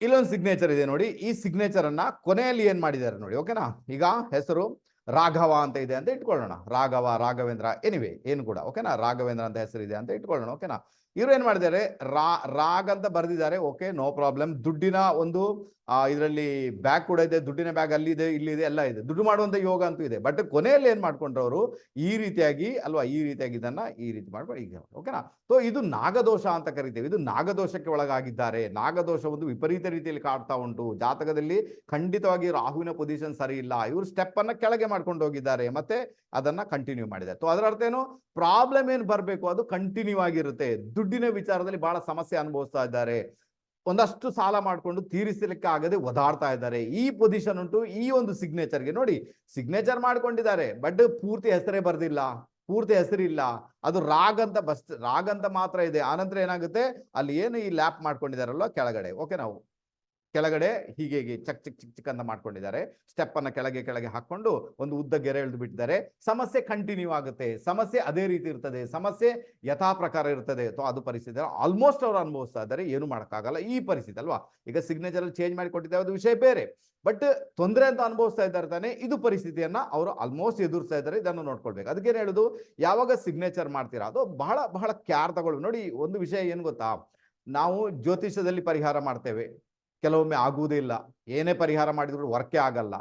ಇಲ್ಲೊಂದು ಸಿಗ್ನೇಚರ್ ಇದೆ ನೋಡಿ. ಈ ಸಿಗ್ನೇಚರ್ ಅನ್ನ ಕೊನೆಯಲ್ಲಿ ಏನ್ ಮಾಡಿದ್ದಾರೆ ನೋಡಿ. ಓಕೆನಾ ಈಗ ಹೆಸರು ರಾಘವ ಅಂತ ಇದೆ ಅಂತ ಇಟ್ಕೊಳ್ಳೋಣ. ರಾಘವ, ರಾಘವೇಂದ್ರ ಎನಿವೆ ಏನು ಕೂಡ ಓಕೆನಾ ರಾಘವೇಂದ್ರ ಅಂತ ಹೆಸರಿದೆ ಅಂತ ಇಟ್ಕೊಳ್ಳೋಣ ಓಕೆನಾ ಇವ್ರು ಏನ್ ಮಾಡಿದ್ದಾರೆ? ರಾ, ರಾಗ್ ಅಂತ ಬರೆದಿದ್ದಾರೆ. Okay, no problem. ದುಡ್ಡಿನ ಒಂದು ಇದರಲ್ಲಿ ಬ್ಯಾಗ್ ಕೂಡ ಇದೆ. ದುಡ್ಡಿನ ಬ್ಯಾಗ್ ಅಲ್ಲಿ ಇದೆ, ಇಲ್ಲಿ ಇದೆ, ಎಲ್ಲ ಇದೆ. ದುಡ್ಡು ಮಾಡುವಂತ ಯೋಗ ಅಂತೂ ಇದೆ. ಬಟ್ ಕೊನೆಯಲ್ಲಿ ಏನ್ ಮಾಡ್ಕೊಂಡ್ರವರು? ಈ ರೀತಿಯಾಗಿ, ಅಲ್ವಾ? ಈ ರೀತಿಯಾಗಿ ಇದನ್ನ ಈ ರೀತಿ ಮಾಡ್ಕೊಂಡು ಈಗ ಓಕೆನಾ? ಸೊ ಇದು ನಾಗದೋಷ ಅಂತ ಕರಿತೇವೆ. ಇದು ನಾಗದೋಷಕ್ಕೆ ಒಳಗಾಗಿದ್ದಾರೆ. ನಾಗದೋಷ ಒಂದು ವಿಪರೀತ ರೀತಿಯಲ್ಲಿ ಕಾಡ್ತಾ ಉಂಟು. ಜಾತಕದಲ್ಲಿ ಖಂಡಿತವಾಗಿ ರಾಹುವಿನ ಪೊಸಿಷನ್ ಸರಿ ಇಲ್ಲ. ಇವರು ಸ್ಟೆಪ್ ಅನ್ನ ಕೆಳಗೆ ಮಾಡ್ಕೊಂಡು ಹೋಗಿದ್ದಾರೆ. ಮತ್ತೆ ಅದನ್ನ ಕಂಟಿನ್ಯೂ ಮಾಡಿದ್ದಾರೆ. ಸೊ ಅದರ ಅರ್ಥ ಏನು? ಪ್ರಾಬ್ಲಮ್ ಏನ್ ಬರಬೇಕು? ಅದು ಕಂಟಿನ್ಯೂ ಆಗಿರುತ್ತೆ. ದುಡ್ಡಿನ ವಿಚಾರದಲ್ಲಿ ಬಹಳ ಸಮಸ್ಯೆ ಅನುಭವಿಸ್ತಾ ಇದ್ದಾರೆ. ಒಂದಷ್ಟು ಸಾಲ ಮಾಡಿಕೊಂಡು ತೀರಿಸಲಿಕ್ಕೆ ಆಗದೆ ಒದಾಡ್ತಾ ಇದ್ದಾರೆ. ಈ ಪೊಸಿಷನ್ ಉಂಟು, ಈ ಒಂದು ಸಿಗ್ನೇಚರ್ಗೆ ನೋಡಿ ಸಿಗ್ನೇಚರ್ ಮಾಡ್ಕೊಂಡಿದ್ದಾರೆ ಬಟ್ ಪೂರ್ತಿ ಹೆಸರೇ ಬರ್ದಿಲ್ಲ, ಪೂರ್ತಿ ಹೆಸರಿಲ್ಲ. ಅದು ರಾಗ್ ಅಂತ ಬಸ್, ರಾಗ್ ಅಂತ ಮಾತ್ರ ಇದೆ. ಆನಂತರ ಏನಾಗುತ್ತೆ? ಅಲ್ಲಿ ಏನು ಈ ಲ್ಯಾಪ್ ಮಾಡ್ಕೊಂಡಿದಾರಲ್ಲ ಕೆಳಗಡೆ. ಓಕೆ ನಾವು. ಕೆಳಗಡೆ ಹೀಗೆ ಚಕ್, ಚಿಕ್ ಚಿಕ್ ಚಿಕ್ ಅಂತ ಮಾಡ್ಕೊಂಡಿದ್ದಾರೆ. ಸ್ಟೆಪ್ ಅನ್ನ ಕೆಳಗೆ ಕೆಳಗೆ ಹಾಕೊಂಡು ಒಂದು ಉದ್ದ ಗೆರೆ ಎಳೆದು ಬಿಟ್ಟಿದ್ದಾರೆ. ಸಮಸ್ಯೆ ಕಂಟಿನ್ಯೂ ಆಗುತ್ತೆ. ಸಮಸ್ಯೆ ಅದೇ ರೀತಿ ಇರ್ತದೆ. ಸಮಸ್ಯೆ ಯಥಾ ಪ್ರಕಾರ ಇರ್ತದೆ. ಅಥವಾ ಅದು ಪರಿಸ್ಥಿತಿ ಆಲ್ಮೋಸ್ಟ್ ಅವ್ರು ಅನುಭವಿಸ್ತಾ ಇದ್ದಾರೆ. ಏನು ಮಾಡೋಕ್ಕಾಗಲ್ಲ. ಈ ಪರಿಸ್ಥಿತಿ ಅಲ್ವಾ? ಈಗ ಸಿಗ್ನೇಚರ್ ಚೇಂಜ್ ಮಾಡಿ ಕೊಟ್ಟಿದ್ದಾರೆ. ಅದು ವಿಷಯ ಬೇರೆ. ಬಟ್ ತೊಂದರೆ ಅಂತ ಅನುಭವಿಸ್ತಾ ಇದ್ದಾರೆ ತಾನೆ, ಇದು ಪರಿಸ್ಥಿತಿಯನ್ನ ಅವರು ಆಲ್ಮೋಸ್ಟ್ ಎದುರಿಸ್ತಾ ಇದ್ದಾರೆ. ಇದನ್ನು ನೋಡ್ಕೊಳ್ಬೇಕು. ಅದಕ್ಕೇನು ಹೇಳುದು? ಯಾವಾಗ ಸಿಗ್ನೇಚರ್ ಮಾಡ್ತೀರಾ? ಅದು ಬಹಳ ಬಹಳ ಕ್ಯಾರ್ ತಗೊಳ್ಬೇಕು. ನೋಡಿ, ಒಂದು ವಿಷಯ ಏನು ಗೊತ್ತಾ? ನಾವು ಜ್ಯೋತಿಷ್ಯದಲ್ಲಿ ಪರಿಹಾರ ಮಾಡ್ತೇವೆ. ಕೆಲವೊಮ್ಮೆ ಆಗುವುದೇ ಇಲ್ಲ. ಏನೇ ಪರಿಹಾರ ಮಾಡಿದ್ರು ವರ್ಕೇ ಆಗಲ್ಲ.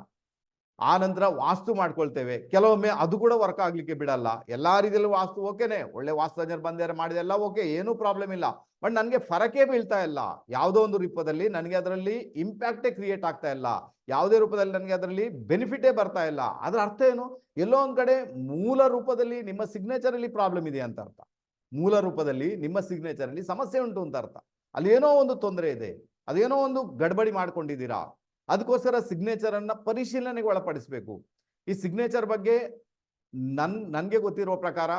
ಆ ನಂತರ ವಾಸ್ತು ಮಾಡ್ಕೊಳ್ತೇವೆ. ಕೆಲವೊಮ್ಮೆ ಅದು ಕೂಡ ವರ್ಕ್ ಆಗ್ಲಿಕ್ಕೆ ಬಿಡಲ್ಲ. ಎಲ್ಲಾ ರೀತಿಯಲ್ಲೂ ವಾಸ್ತು ಓಕೆನೆ. ಒಳ್ಳೆ ವಾಸ್ತುಜ್ಞರು ಬಂದಾರೆ ಮಾಡಿದೆಲ್ಲ ಓಕೆ. ಏನೂ ಪ್ರಾಬ್ಲಮ್ ಇಲ್ಲ. ಬಟ್ ನನಗೆ ಫರಕೇ ಬೀಳ್ತಾ ಇಲ್ಲ. ಯಾವುದೋ ಒಂದು ರೂಪದಲ್ಲಿ ನನಗೆ ಅದರಲ್ಲಿ ಇಂಪ್ಯಾಕ್ಟೇ ಕ್ರಿಯೇಟ್ ಆಗ್ತಾ ಇಲ್ಲ. ಯಾವುದೇ ರೂಪದಲ್ಲಿ ನನಗೆ ಅದರಲ್ಲಿ ಬೆನಿಫಿಟೇ ಬರ್ತಾ ಇಲ್ಲ. ಅದರ ಅರ್ಥ ಏನು? ಎಲ್ಲೋ ಒಂದ್ ಕಡೆ ಮೂಲ ರೂಪದಲ್ಲಿ ನಿಮ್ಮ ಸಿಗ್ನೇಚರ್ ಅಲ್ಲಿ ಪ್ರಾಬ್ಲಮ್ ಇದೆ ಅಂತ ಅರ್ಥ. ಮೂಲ ರೂಪದಲ್ಲಿ ನಿಮ್ಮ ಸಿಗ್ನೇಚರ್ ಅಲ್ಲಿ ಸಮಸ್ಯೆ ಉಂಟು ಅಂತ ಅರ್ಥ. ಅಲ್ಲಿ ಏನೋ ಒಂದು ತೊಂದರೆ ಇದೆ. ಅದೇನೋ ಒಂದು ಗಡ್ಬಡಿ ಮಾಡ್ಕೊಂಡಿದ್ದೀರಾ? ಅದಕ್ಕೋಸ್ಕರ ಸಿಗ್ನೇಚರ್ ಅನ್ನ ಪರಿಶೀಲನೆಗೆ ಒಳಪಡಿಸಬೇಕು. ಈ ಸಿಗ್ನೇಚರ್ ಬಗ್ಗೆ ನನ್, ನನಗೆ ಗೊತ್ತಿರುವ ಪ್ರಕಾರ